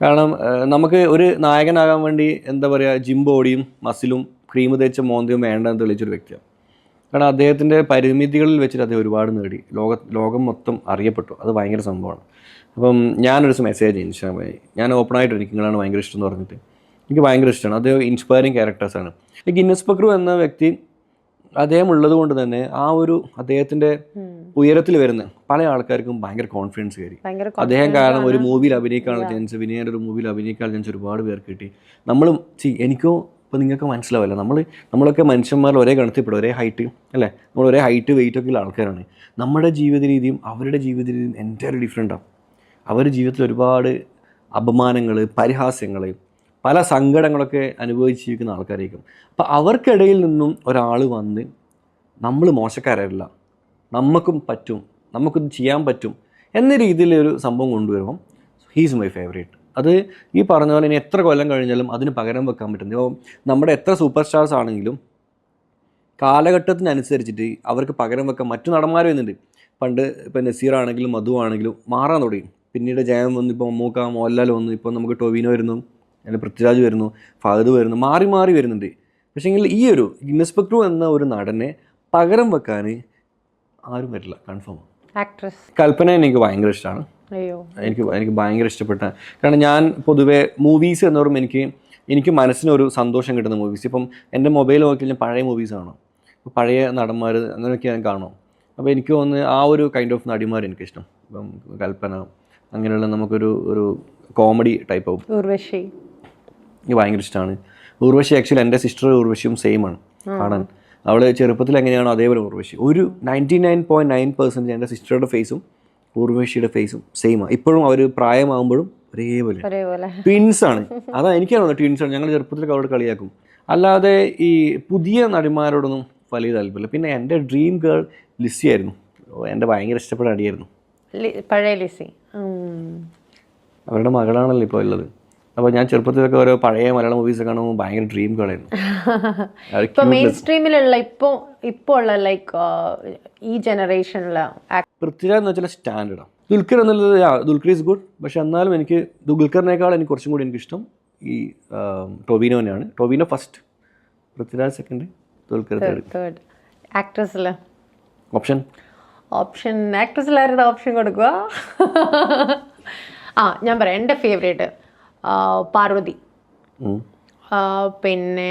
കാരണം നമുക്ക് ഒരു നായകനാകാൻ വേണ്ടി എന്താ പറയുക ജിം ബോഡിയും മസിലും ക്രീം തേച്ച മോന്തയും വേണ്ടെന്ന് തെളിയിച്ചൊരു വ്യക്തിയാണ്. കാരണം അദ്ദേഹത്തിന്റെ പരിമിതികളിൽ വെച്ചിട്ട് അദ്ദേഹം ഒരുപാട് നേടി. ലോക ലോകം മൊത്തം അറിയപ്പെട്ടു. അത് ഭയങ്കര സംഭവമാണ്. അപ്പം ഞാനൊരു ദിവസം മെസ്സേജ് ഇൻസ്റ്റാഗ്രാമിൽ. ഞാൻ ഓപ്പണായിട്ട് എനിക്ക് നിങ്ങളാണ് ഭയങ്കര ഇഷ്ടം എന്ന് പറഞ്ഞിട്ട്. എനിക്ക് ഭയങ്കര ഇഷ്ടമാണ്. അദ്ദേഹം ഇൻസ്പയറിങ് ക്യാരക്ടേഴ്സാണ് ഈ ഗിന്നസ് ബക്രു എന്ന വ്യക്തി അദ്ദേഹം ഉള്ളത് കൊണ്ട് തന്നെ ആ ഒരു അദ്ദേഹത്തിന്റെ ഉയരത്തിൽ വരുന്ന പല ആൾക്കാർക്കും ഭയങ്കര കോൺഫിഡൻസ് കയറി. അദ്ദേഹം കാരണം ഒരു മൂവിയിൽ അഭിനയിക്കാനുള്ള ചാൻസ് വിനയന്റെ ഒരു മൂവിയിൽ അഭിനയിക്കാനുള്ള ചാൻസ് ഒരുപാട് പേർക്ക് കിട്ടി. നമ്മളും എനിക്കോ ഇപ്പോൾ നിങ്ങൾക്ക് മനസ്സിലാവില്ല. നമ്മൾ നമ്മളൊക്കെ മനുഷ്യന്മാരിൽ ഒരേ ഗണത്തിൽപ്പെടും ഒരേ ഹൈറ്റ് അല്ലേ? നമ്മൾ ഒരേ ഹൈറ്റ് വെയിറ്റ് ഒക്കെ ഉള്ള ആൾക്കാരാണ്. നമ്മുടെ ജീവിത രീതിയും അവരുടെ ജീവിത രീതിയും എന്റയർ ഡിഫറെന്റാണ് അവർ ജീവിതത്തിൽ ഒരുപാട് അപമാനങ്ങൾ പരിഹാസ്യങ്ങൾ പല സങ്കടങ്ങളൊക്കെ അനുഭവിച്ച് ജീവിക്കുന്ന ആൾക്കാരായിരിക്കും. അപ്പോൾ അവർക്കിടയിൽ നിന്നും ഒരാൾ വന്ന് നമ്മൾ മോശക്കാരല്ല. നമുക്കും പറ്റും. നമുക്കിത് ചെയ്യാൻ പറ്റും എന്ന രീതിയിലൊരു സംഭവം കൊണ്ടുവരുമ്പം ഹീസ് മൈ ഫേവറേറ്റ് അത് ഈ പറഞ്ഞ പോലെ ഇനി എത്ര കൊല്ലം കഴിഞ്ഞാലും അതിന് പകരം വെക്കാൻ പറ്റുന്നത് ഇപ്പോൾ നമ്മുടെ എത്ര സൂപ്പർ സ്റ്റാർസ് ആണെങ്കിലും കാലഘട്ടത്തിനനുസരിച്ചിട്ട് അവർക്ക് പകരം വെക്കാൻ മറ്റു നടന്മാർ വരുന്നുണ്ട്. പണ്ട് ഇപ്പോൾ നസീർ ആണെങ്കിലും മധു ആണെങ്കിലും മാറാൻ തുടങ്ങി. പിന്നീട് ജയം വന്നു ഇപ്പോൾ മമ്മൂക്ക മോഹൻലാൽ വന്നു ഇപ്പോൾ നമുക്ക് ടൊവിനോ വരുന്നു അല്ലെങ്കിൽ പൃഥ്വിരാജ് വരുന്നു ഫഹദ് വരുന്നു മാറി മാറി വരുന്നുണ്ട്. പക്ഷേങ്കിൽ ഈ ഒരു ഇൻസ്പെക്ടർ എന്ന ഒരു നടനെ പകരം വെക്കാൻ ആരും വരില്ല. കൺഫേം ആക്ട്രസ് കൽപ്പന എനിക്ക് ഭയങ്കര ഇഷ്ടമാണ്. എനിക്ക് എനിക്ക് ഭയങ്കര ഇഷ്ടപ്പെട്ട കാരണം ഞാൻ പൊതുവേ മൂവീസ് എന്ന് പറയുമ്പോൾ എനിക്ക് എനിക്ക് മനസ്സിനൊരു സന്തോഷം കിട്ടുന്ന മൂവീസ് ഇപ്പം എന്റെ മൊബൈൽ നോക്കി ഞാൻ പഴയ മൂവീസ് കാണും. പഴയ നടന്മാർ അങ്ങനെയൊക്കെ ഞാൻ കാണും. അപ്പോൾ എനിക്ക് തോന്നുന്നു ആ ഒരു കൈൻഡ് ഓഫ് നടിമാർ എനിക്കിഷ്ടം. ഇപ്പം കൽപ്പന അങ്ങനെയുള്ള നമുക്കൊരു ഒരു കോമഡി ടൈപ്പ് ഓഫ് ഉർവശി. എനിക്ക് ഭയങ്കര ഇഷ്ടമാണ് ഉർവശി ആക്ച്വലി എന്റെ സിസ്റ്റർ ഉർവശിയും സെയിം ആണ്. കാണാൻ. അവൾ ചെറുപ്പത്തിൽ എങ്ങനെയാണോ അതേപോലെ ഉർവശി. ഒരു ninety nine point nine percent എന്റെ സിസ്റ്ററുടെ ഫേസും ഉർവശിയുടെ ഫേസും സെയിമാണ് ഇപ്പോഴും അവർ പ്രായമാകുമ്പോഴും ഒരേപോലെ. ട്വിൻസ് ആണ്. അതാ എനിക്കാണോ ട്വിൻസ് ആണ്. ഞങ്ങൾ ചെറുപ്പത്തിൽ അവരോട് കളിയാക്കും. അല്ലാതെ ഈ പുതിയ നടിമാരോടൊന്നും വലിയ താല്പര്യമില്ല. പിന്നെ എന്റെ ഡ്രീം ഗേൾ ലിസി ആയിരുന്നു. എന്റെ ഭയങ്കര ഇഷ്ടപ്പെട്ട അടിയായിരുന്നു പഴയ ലിസി അവരുടെ മകളാണല്ലോ ഇപ്പോൾ ഉള്ളത്. അപ്പോൾ ഞാൻ ചെറുപ്പത്തിലൊക്കെ ഓരോ പഴയ മലയാളം മൂവീസ് കാണുമ്പോൾ ഭയങ്കര ഡ്രീം കളയുന്നു അത് ഇപ്പൊ മെയിൻ സ്ട്രീമിലുള്ള ഇപ്പൊ ഇപ്പൊ ഉള്ള ലൈക്ക് ഈ ജനറേഷനിലെ പൃഥ്വിരാജ് എന്ന് വെച്ചാൽ സ്റ്റാൻഡേർഡാണ് ദുൽഖർ എന്നുള്ളത് ദുൽഖർ ഈസ് ഗുഡ് പക്ഷെ എന്നാലും എനിക്ക് ദുൽഖറിനേക്കാൾ എനിക്ക് കുറച്ചും കൂടി എനിക്കിഷ്ടം ഈ ടൊവിനോനെയാണ് Tovino first Prithviraj second Dulquer third option option option കൊടുക്കുക ആ ഞാൻ പറയാം. എന്റെ ഫേവറേറ്റ് പാർവതി. പിന്നെ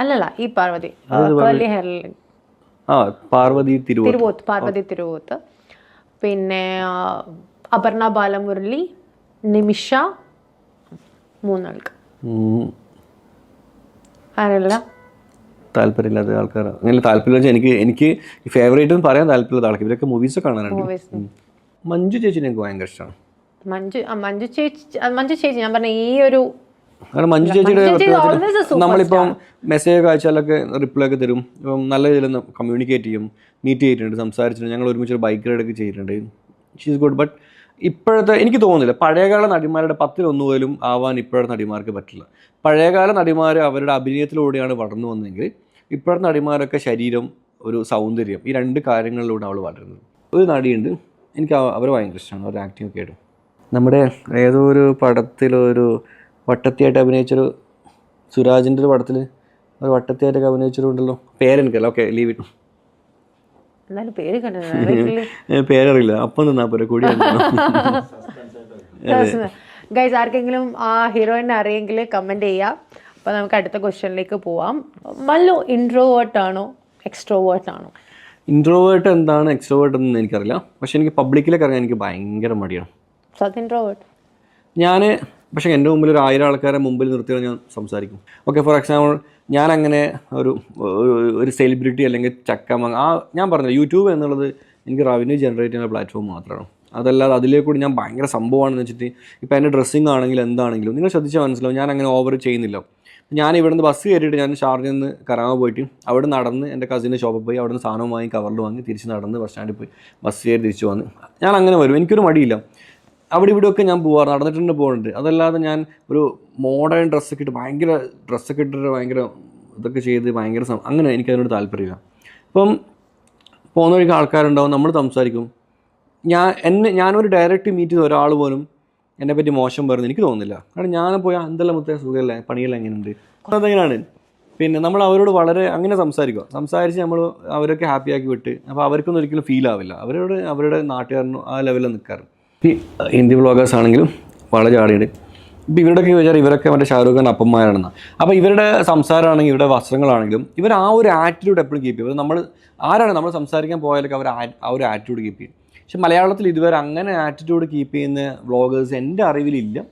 അല്ലല്ല ഈ പാർവതി. പാർവതി. തിരുവോത്ത്. പാർവതി തിരുവോത്ത്. പിന്നെ അപർണ ബാലമുരളി നിമിഷ മൂന്നാൾക്ക്. ആരല്ല? താല്പര്യമില്ലാത്ത ആൾക്കാർ അങ്ങനെ താല്പര്യം എനിക്ക് എനിക്ക് ഫേവറേറ്റ് പറയാൻ താല്പര്യമില്ലാത്ത ആൾക്കാർ ഇവരൊക്കെ മൂവീസ് കാണാനുണ്ട് മഞ്ജു ചേച്ചിനെ എനിക്ക് ഭയങ്കര ഇഷ്ടമാണ് മഞ്ജു ആ, മഞ്ജു ചേച്ചി ആ, മഞ്ജു ചേച്ചി ഞാൻ പറഞ്ഞ ഈ ഒരു മഞ്ജു ചേച്ചിയുടെ ചേച്ചി always a. നമ്മളിപ്പം മെസ്സേജ് അയച്ചാലൊക്കെ റിപ്ലൈ ഒക്കെ തരും. ഇപ്പം നല്ല രീതിയിൽ കമ്മ്യൂണിക്കേറ്റ് ചെയ്യും മീറ്റ് ചെയ്തിട്ടുണ്ട് സംസാരിച്ചിട്ടുണ്ട്. ഞങ്ങൾ ഒരുമിച്ച് ഒരു ബൈക്ക് ഒക്കെ ചെയ്തിട്ടുണ്ട്. ഷീസ് ഗുഡ് ബട്ട് ഇപ്പോഴത്തെ എനിക്ക് തോന്നുന്നില്ല പഴയകാല നടിമാരുടെ പത്തിലൊന്നു പോലും ആവാൻ ഇപ്പോഴത്തെ നടിമാർക്ക് പറ്റില്ല. പഴയകാല നടിമാർ അവരുടെ അഭിനയത്തിലൂടെയാണ് വളർന്നു വന്നതെങ്കിൽ ഇപ്പോഴത്തെ നടിമാരൊക്കെ ശരീരം ഒരു സൗന്ദര്യം ഈ രണ്ട് കാര്യങ്ങളിലൂടെ അവൾ വളരുന്നത്. ഒരു നടിയുണ്ട് എനിക്ക് അവർ ഭയങ്കര ഇഷ്ടമാണ്. അവർ ആക്ടിങ് ഒക്കെ ആയിട്ട്. നമ്മുടെ ഏതോ ഒരു പടത്തിലൊരു വട്ടത്തിയായിട്ട് അഭിനയിച്ചൊരു സുരാജിന്റെ ഒരു പടത്തിൽ ഒരു വട്ടത്തിയായിട്ടൊക്കെ അഭിനയിച്ചൊരുണ്ടല്ലോ പേരെനിക്കല്ല ഓക്കെ ലീവ് ഇട്ടു പേരറിയില്ല. അപ്പം നിന്നാ പോരെ കൂടി ഗൈസ് ആർക്കെങ്കിലും ആ ഹീറോയിനെ അറിയെങ്കിൽ കമന്റ് ചെയ്യാം. അപ്പോൾ നമുക്ക് അടുത്ത ക്വസ്റ്റ്യനിലേക്ക് പോവാം. മല്ലു ഇൻട്രോവേർട്ട് ആണോ എക്സ്ട്രോവേർട്ട് ആണോ? ഇൻട്രോവേർട്ട് എന്താണ് എക്സ്ട്രോവേർട്ട് എന്ന് എനിക്കറിയില്ല. പക്ഷെ എനിക്ക് പബ്ലിക്കിലേക്ക് ഇറങ്ങാൻ എനിക്ക് ഭയങ്കര മടിയാണ്. ഞാൻ പക്ഷേ എന്റെ മുമ്പിൽ ഒരു ആയിരം ആൾക്കാരെ മുമ്പിൽ നിർത്തിയാൽ ഞാൻ സംസാരിക്കും. ഓക്കെ ഫോർ എക്സാമ്പിൾ ഞാൻ അങ്ങനെ ഒരു ഒരു- സെലിബ്രിറ്റി അല്ലെങ്കിൽ ചക്കമ ആ ഞാൻ പറഞ്ഞില്ല യൂട്യൂബ് എന്നുള്ളത് എനിക്ക് റവന്യൂ ജനറേറ്റ് ചെയ്യുന്ന പ്ലാറ്റ്ഫോം മാത്രമാണ്. അതല്ലാതെ അതിലേക്കൂടി ഞാൻ ഭയങ്കര സംഭവമാണെന്ന് വെച്ചിട്ട് ഇപ്പോൾ എന്റെ ഡ്രസ്സിങ് ആണെങ്കിലും എന്താണെങ്കിലും നിങ്ങൾ ശ്രദ്ധിച്ചാൽ മനസ്സിലാവും ഞാൻ അങ്ങനെ ഓവർ ചെയ്യുന്നില്ല. ഞാൻ ഇവിടുന്ന് ബസ് കയറിയിട്ട് ഞാൻ ഷാർജയിൽ നിന്ന് കറാമ പോയിട്ട് അവിടെ നടന്ന് എന്റെ കസിന്റെ ഷോപ്പിൽ പോയി അവിടെ നിന്ന് സാധനം വാങ്ങി കവറിൽ വാങ്ങി തിരിച്ച് നടന്ന് ബസ് സ്റ്റാൻഡിൽ പോയി ബസ് കയറി തിരിച്ച് വന്ന്. ഞാൻ അങ്ങനെ വരും എനിക്കൊരു മടിയില്ല. അവിടെ ഇവിടെയൊക്കെ ഞാൻ പോവാറ് നടന്നിട്ടുണ്ട് പോകുന്നുണ്ട് അതല്ലാതെ ഞാൻ ഒരു മോഡേൺ ഡ്രസ്സൊക്കെ ഇട്ട് ഭയങ്കര ഡ്രസ്സൊക്കെ ഇട്ടിട്ട് ഭയങ്കര ഇതൊക്കെ ചെയ്ത് ഭയങ്കര അങ്ങനെ എനിക്കതിനോട് താല്പര്യമില്ല. അപ്പം പോകുന്ന വഴിക്ക് ആൾക്കാരുണ്ടാവും നമ്മൾ സംസാരിക്കും. ഞാൻ എന്നെ ഞാനൊരു ഡയറക്റ്റ് മീറ്റ് ചെയ്ത ഒരാൾ പോലും എന്നെ പറ്റി മോശം പറയുന്നത് എനിക്ക് തോന്നുന്നില്ല. കാരണം ഞാൻ പോയാൽ എന്തെല്ലാം മുത്തേ സുഖമല്ലേ പണിയെല്ലാം എങ്ങനെയുണ്ട്? അതെങ്ങനെയാണ്? പിന്നെ നമ്മൾ അവരോട് വളരെ അങ്ങനെ സംസാരിക്കുക. സംസാരിച്ച് നമ്മൾ അവരൊക്കെ ഹാപ്പിയാക്കി വിട്ട് അപ്പോൾ അവർക്കൊന്നും ഒരിക്കലും ഫീൽ ആവില്ല. അവരോട് അവരുടെ നാട്ടുകാരനും ആ ലെവലിൽ നിൽക്കാറ് ഈ ഹിന്ദി വ്ളോഗേഴ്സ് ആണെങ്കിലും വളരെ ചാടിയുണ്ട്. ഇപ്പം ഇവരുടെയൊക്കെ വിചാരം ഇവരൊക്കെ മറ്റേ ഷാരൂഖ് ഖാൻ അപ്പന്മാരാണെന്ന്. അപ്പോൾ ഇവരുടെ സംസാരമാണെങ്കിലും ഇവരുടെ വസ്ത്രങ്ങളാണെങ്കിലും ഇവർ ആ ഒരു ആറ്റിറ്റ്യൂഡ് എപ്പോഴും കീപ്പ് ചെയ്യും. നമ്മൾ ആരാണ് നമ്മൾ സംസാരിക്കാൻ പോയാലൊക്കെ അവർ ആ- ആ ഒരു ആറ്റിറ്റ്യൂഡ് കീപ്പ് ചെയ്യും. പക്ഷെ മലയാളത്തിൽ ഇതുവരെ അങ്ങനെ ആറ്റിറ്റ്യൂഡ് കീപ്പ് ചെയ്യുന്ന വ്ളോഗേഴ്സ് എന്റെ അറിവിലില്ല.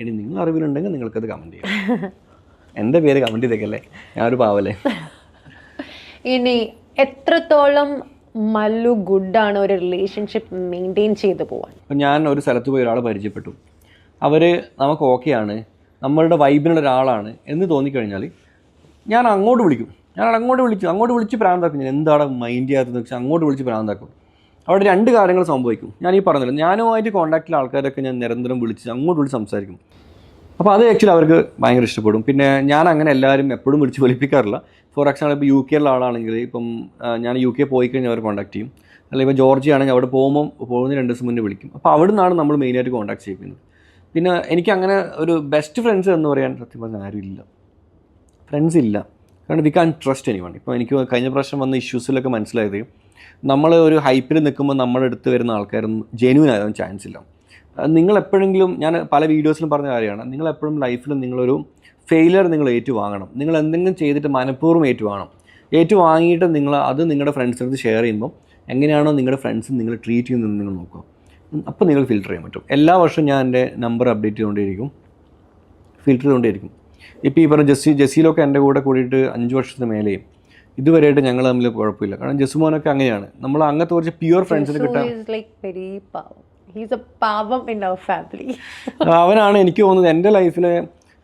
ഇനി നിങ്ങൾ അറിവിലുണ്ടെങ്കിൽ നിങ്ങൾക്കത് കമന്റ് ചെയ്യാം. എന്റെ പേര് കമന്റ് ചെയ്തേക്കല്ലേ ഞാനൊരു പാവല്ലേ? ഇനി എത്രത്തോളം മല്ലു ഗുഡാണ് ഒരു റിലേഷൻഷിപ്പ് മെയിന്റെയിൻ ചെയ്തു പോവാൻ. ഞാൻ ഒരു സ്ഥലത്ത് പോയി ഒരാളെ പരിചയപ്പെട്ടു. അവർ നമുക്ക് ഓക്കെയാണ് നമ്മളുടെ വൈബിനുള്ള ഒരാളാണ് എന്ന് തോന്നിക്കഴിഞ്ഞാൽ ഞാൻ അങ്ങോട്ട് വിളിക്കും. ഞാൻ അങ്ങോട്ട് വിളിച്ചു അങ്ങോട്ട് വിളിച്ച് പ്രാന്താക്കും. ഞാൻ എന്താണ് മൈൻഡ് ചെയ്യാത്തതെന്ന് വെച്ചാൽ അങ്ങോട്ട് വിളിച്ച് പ്രാന്താക്കും. അവിടെ രണ്ട് കാര്യങ്ങൾ സംഭവിക്കും. ഞാൻ ഈ പറഞ്ഞല്ലോ ഞാനുമായിട്ട് കോൺടാക്റ്റിലെ ആൾക്കാരൊക്കെ ഞാൻ നിരന്തരം വിളിച്ച് അങ്ങോട്ട് വിളിച്ച് സംസാരിക്കും. അപ്പോൾ അത് ആക്ച്വലി അവർക്ക് ഭയങ്കര ഇഷ്ടപ്പെടും. പിന്നെ ഞാൻ അങ്ങനെ എല്ലാവരും എപ്പോഴും വിളിച്ച് വിളിപ്പിക്കാറില്ല. ഫോർ എക്സാമ്പിൾ ഇപ്പോൾ യു കെയിലുള്ള ആളാണെങ്കിൽ ഇപ്പം ഞാൻ യു കെ പോയി കഴിഞ്ഞാൽ അവർ കോൺടാക്ട് ചെയ്യും. അല്ലെങ്കിൽ ഇപ്പോൾ ജോർജിയ ആണെങ്കിൽ അവിടെ പോകുമ്പോൾ പോകുന്ന രണ്ട് ദിവസം മുന്നേ വിളിക്കും. അപ്പോൾ അവിടെ നിന്നാണ് നമ്മൾ മെയിനായിട്ട് കോൺടാക്ട് ചെയ്യുന്നത് പിന്നെ എനിക്ക് അങ്ങനെ ഒരു ബെസ്റ്റ് ഫ്രണ്ട്സ് എന്ന് പറയാൻ സത്യം പറഞ്ഞാൽ ആരും ഇല്ല. ഫ്രണ്ട്സ് ഇല്ല. കാരണം we can trust any one ഇപ്പോൾ എനിക്ക് കഴിഞ്ഞ പ്രാവശ്യം വന്ന ഇഷ്യൂസിലൊക്കെ മനസ്സിലായത് നമ്മൾ ഒരു ഹൈപ്പിൽ നിൽക്കുമ്പോൾ നമ്മുടെ അടുത്ത് വരുന്ന ആൾക്കാരൊന്നും ജെന്യൂൻ ആയതൊന്നും ചാൻസ് ഇല്ല. നിങ്ങൾ എപ്പോഴെങ്കിലും ഞാൻ പല വീഡിയോസിലും പറഞ്ഞ കാര്യമാണ് നിങ്ങൾ എപ്പോഴും ലൈഫിൽ നിങ്ങളൊരു ഫെയിലിയർ നിങ്ങൾ ഏറ്റുവാങ്ങണം. നിങ്ങൾ എന്തെങ്കിലും ചെയ്തിട്ട് മനഃപൂർവം ഏറ്റുവാങ്ങണം. ഏറ്റുവാങ്ങിയിട്ട് നിങ്ങൾ അത് നിങ്ങളുടെ ഫ്രണ്ട്സിനടുത്ത് ഷെയർ ചെയ്യുമ്പോൾ എങ്ങനെയാണോ നിങ്ങളുടെ ഫ്രണ്ട്സ് നിങ്ങൾ ട്രീറ്റ് ചെയ്യുന്നത് നിങ്ങൾ നോക്കുക. അപ്പോൾ നിങ്ങൾ ഫിൽറ്റർ ചെയ്യാൻ പറ്റും. എല്ലാ വർഷവും ഞാൻ എന്റെ നമ്പർ അപ്ഡേറ്റ് ചെയ്തുകൊണ്ടേയിരിക്കും. ഫിൽറ്റർ ചെയ്തുകൊണ്ടേയിരിക്കും. ഇപ്പോൾ ഈ പറഞ്ഞ ജസ്സി ജെസ്സിയിലൊക്കെ എന്റെ കൂടെ കൂടിയിട്ട് അഞ്ച് വർഷത്തിന് മേലെയും. ഇതുവരെയായിട്ട് ഞങ്ങൾ തമ്മിൽ കുഴപ്പമില്ല. കാരണം ജസ്സുമോനൊക്കെ അങ്ങനെയാണ്. നമ്മൾ അങ്ങനത്തെ കുറച്ച് പ്യുവർ ഫ്രണ്ട്സിന് കിട്ടാൻ ഹീസ് എ പാവം ഇൻ അവർ ഫാമിലി അവനാണ് എനിക്ക് തോന്നുന്നത് എന്റെ ലൈഫിലെ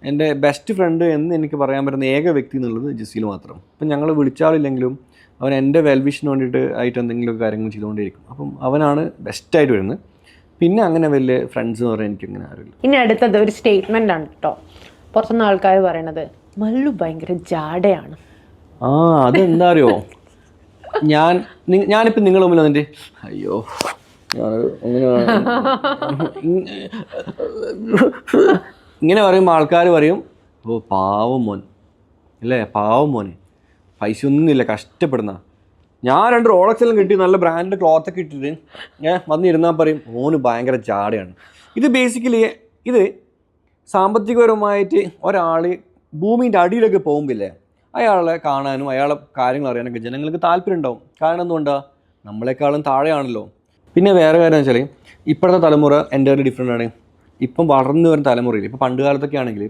എന്റെ ബെസ്റ്റ് ഫ്രണ്ട് എന്ന് എനിക്ക് പറയാൻ പറ്റുന്ന ഏക വ്യക്തി എന്നുള്ളത് ജസീൽ മാത്രം. അപ്പം ഞങ്ങൾ വിളിച്ചാളില്ലെങ്കിലും അവൻ എന്റെ വെൽവിഷന് വേണ്ടിയിട്ട് ആയിട്ട് എന്തെങ്കിലും കാര്യങ്ങൾ ചെയ്തുകൊണ്ടേയിരിക്കും. അപ്പം അവനാണ് ബെസ്റ്റായിട്ട് വരുന്നത്. പിന്നെ അങ്ങനെ വലിയ ഫ്രണ്ട്സ് എന്ന് പറയാൻ എനിക്ക് അങ്ങനെ ആരുമില്ല. ഇനി അടുത്തത് ഒരു സ്റ്റേറ്റ്മെന്റ് ആണ് കേട്ടോ പുറത്തുനിന്ന് ആൾക്കാർ പറയണത് മല്ലു ഭയങ്കര ജാടയാണ്. ആ അതെന്താ അറിയോ? ഞാൻ ഞാനിപ്പോൾ നിങ്ങൾ മുമ്പിൽ വന്നിട്ട് അയ്യോ ഞാൻ ഇങ്ങനെ ഇങ്ങനെ പറയുമ്പോൾ ആൾക്കാർ പറയും ഓ പാവം മോൻ. അല്ലേ? പാവം മോനെ. പൈസ ഒന്നുമില്ല കഷ്ടപ്പെടുന്ന. ഞാൻ രണ്ട് റോളക്സ് എല്ലാം കിട്ടി നല്ല ബ്രാൻഡ് ക്ലോത്ത് ഒക്കെ ഇട്ടിട്ട്. ഞാൻ വന്നിരുന്നാൽ പറയും ഓന് ഭയങ്കര ചാടയാണ് ഇത് ബേസിക്കലി ഇത് സാമ്പത്തികപരമായിട്ട് ഒരാൾ ഭൂമിന്റെ അടിയിലൊക്കെ പോകുമ്പില്ലേ അയാളെ കാണാനും അയാളെ കാര്യങ്ങൾ അറിയാനൊക്കെ ജനങ്ങൾക്ക് താല്പര്യം ഉണ്ടാവും കാരണം എന്തുകൊണ്ടാണ് നമ്മളെക്കാളും താഴെയാണല്ലോ. പിന്നെ വേറെ കാര്യം വെച്ചാൽ ഇപ്പോഴത്തെ തലമുറ എന്റെ ഒരു ഡിഫറെന്റ് ആണ്. ഇപ്പം വളർന്നു വരുന്ന തലമുറയിൽ ഇപ്പോൾ പണ്ട് കാലത്തൊക്കെ ആണെങ്കിൽ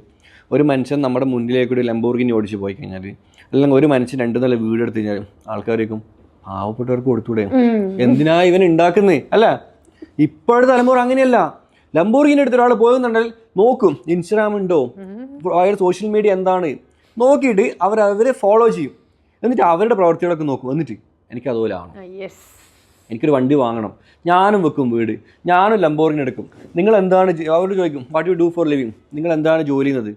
ഒരു മനുഷ്യൻ നമ്മുടെ മുന്നിലേക്ക് ഒരു ലംബോർഗിനി ഓടിച്ച് പോയി കഴിഞ്ഞാൽ അല്ലെങ്കിൽ ഒരു മനുഷ്യൻ രണ്ട് നില വീട് എടുത്തു കഴിഞ്ഞാൽ ആൾക്കാരേക്കും പാവപ്പെട്ടവർക്ക് കൊടുത്തൂടെ? എന്തിനാ ഇവൻ ഉണ്ടാക്കുന്നേ അല്ല ഇപ്പോഴത്തെ തലമുറ അങ്ങനെയല്ല. ലംബോർഗിനി എടുത്ത ഒരാൾ പോയെന്നുണ്ടെങ്കിൽ നോക്കും ഇൻസ്റ്റാഗ്രാം ഉണ്ടോ? അയാൾ സോഷ്യൽ മീഡിയ എന്താണ്? നോക്കിയിട്ട് അവർ അവരെ ഫോളോ ചെയ്യും. എന്നിട്ട് അവരുടെ പ്രവർത്തികളൊക്കെ നോക്കും. എന്നിട്ട് എനിക്ക് അതുപോലെ ആണ് എനിക്കൊരു വണ്ടി വാങ്ങണം. ഞാനും വെക്കും വീട്. ഞാനും ലംബോറിന് എടുക്കും. നിങ്ങൾ എന്താണ് അവരോട് ചോദിക്കും what you do for living നിങ്ങൾ എന്താണ് ജോലി ചെയ്യുന്നത്?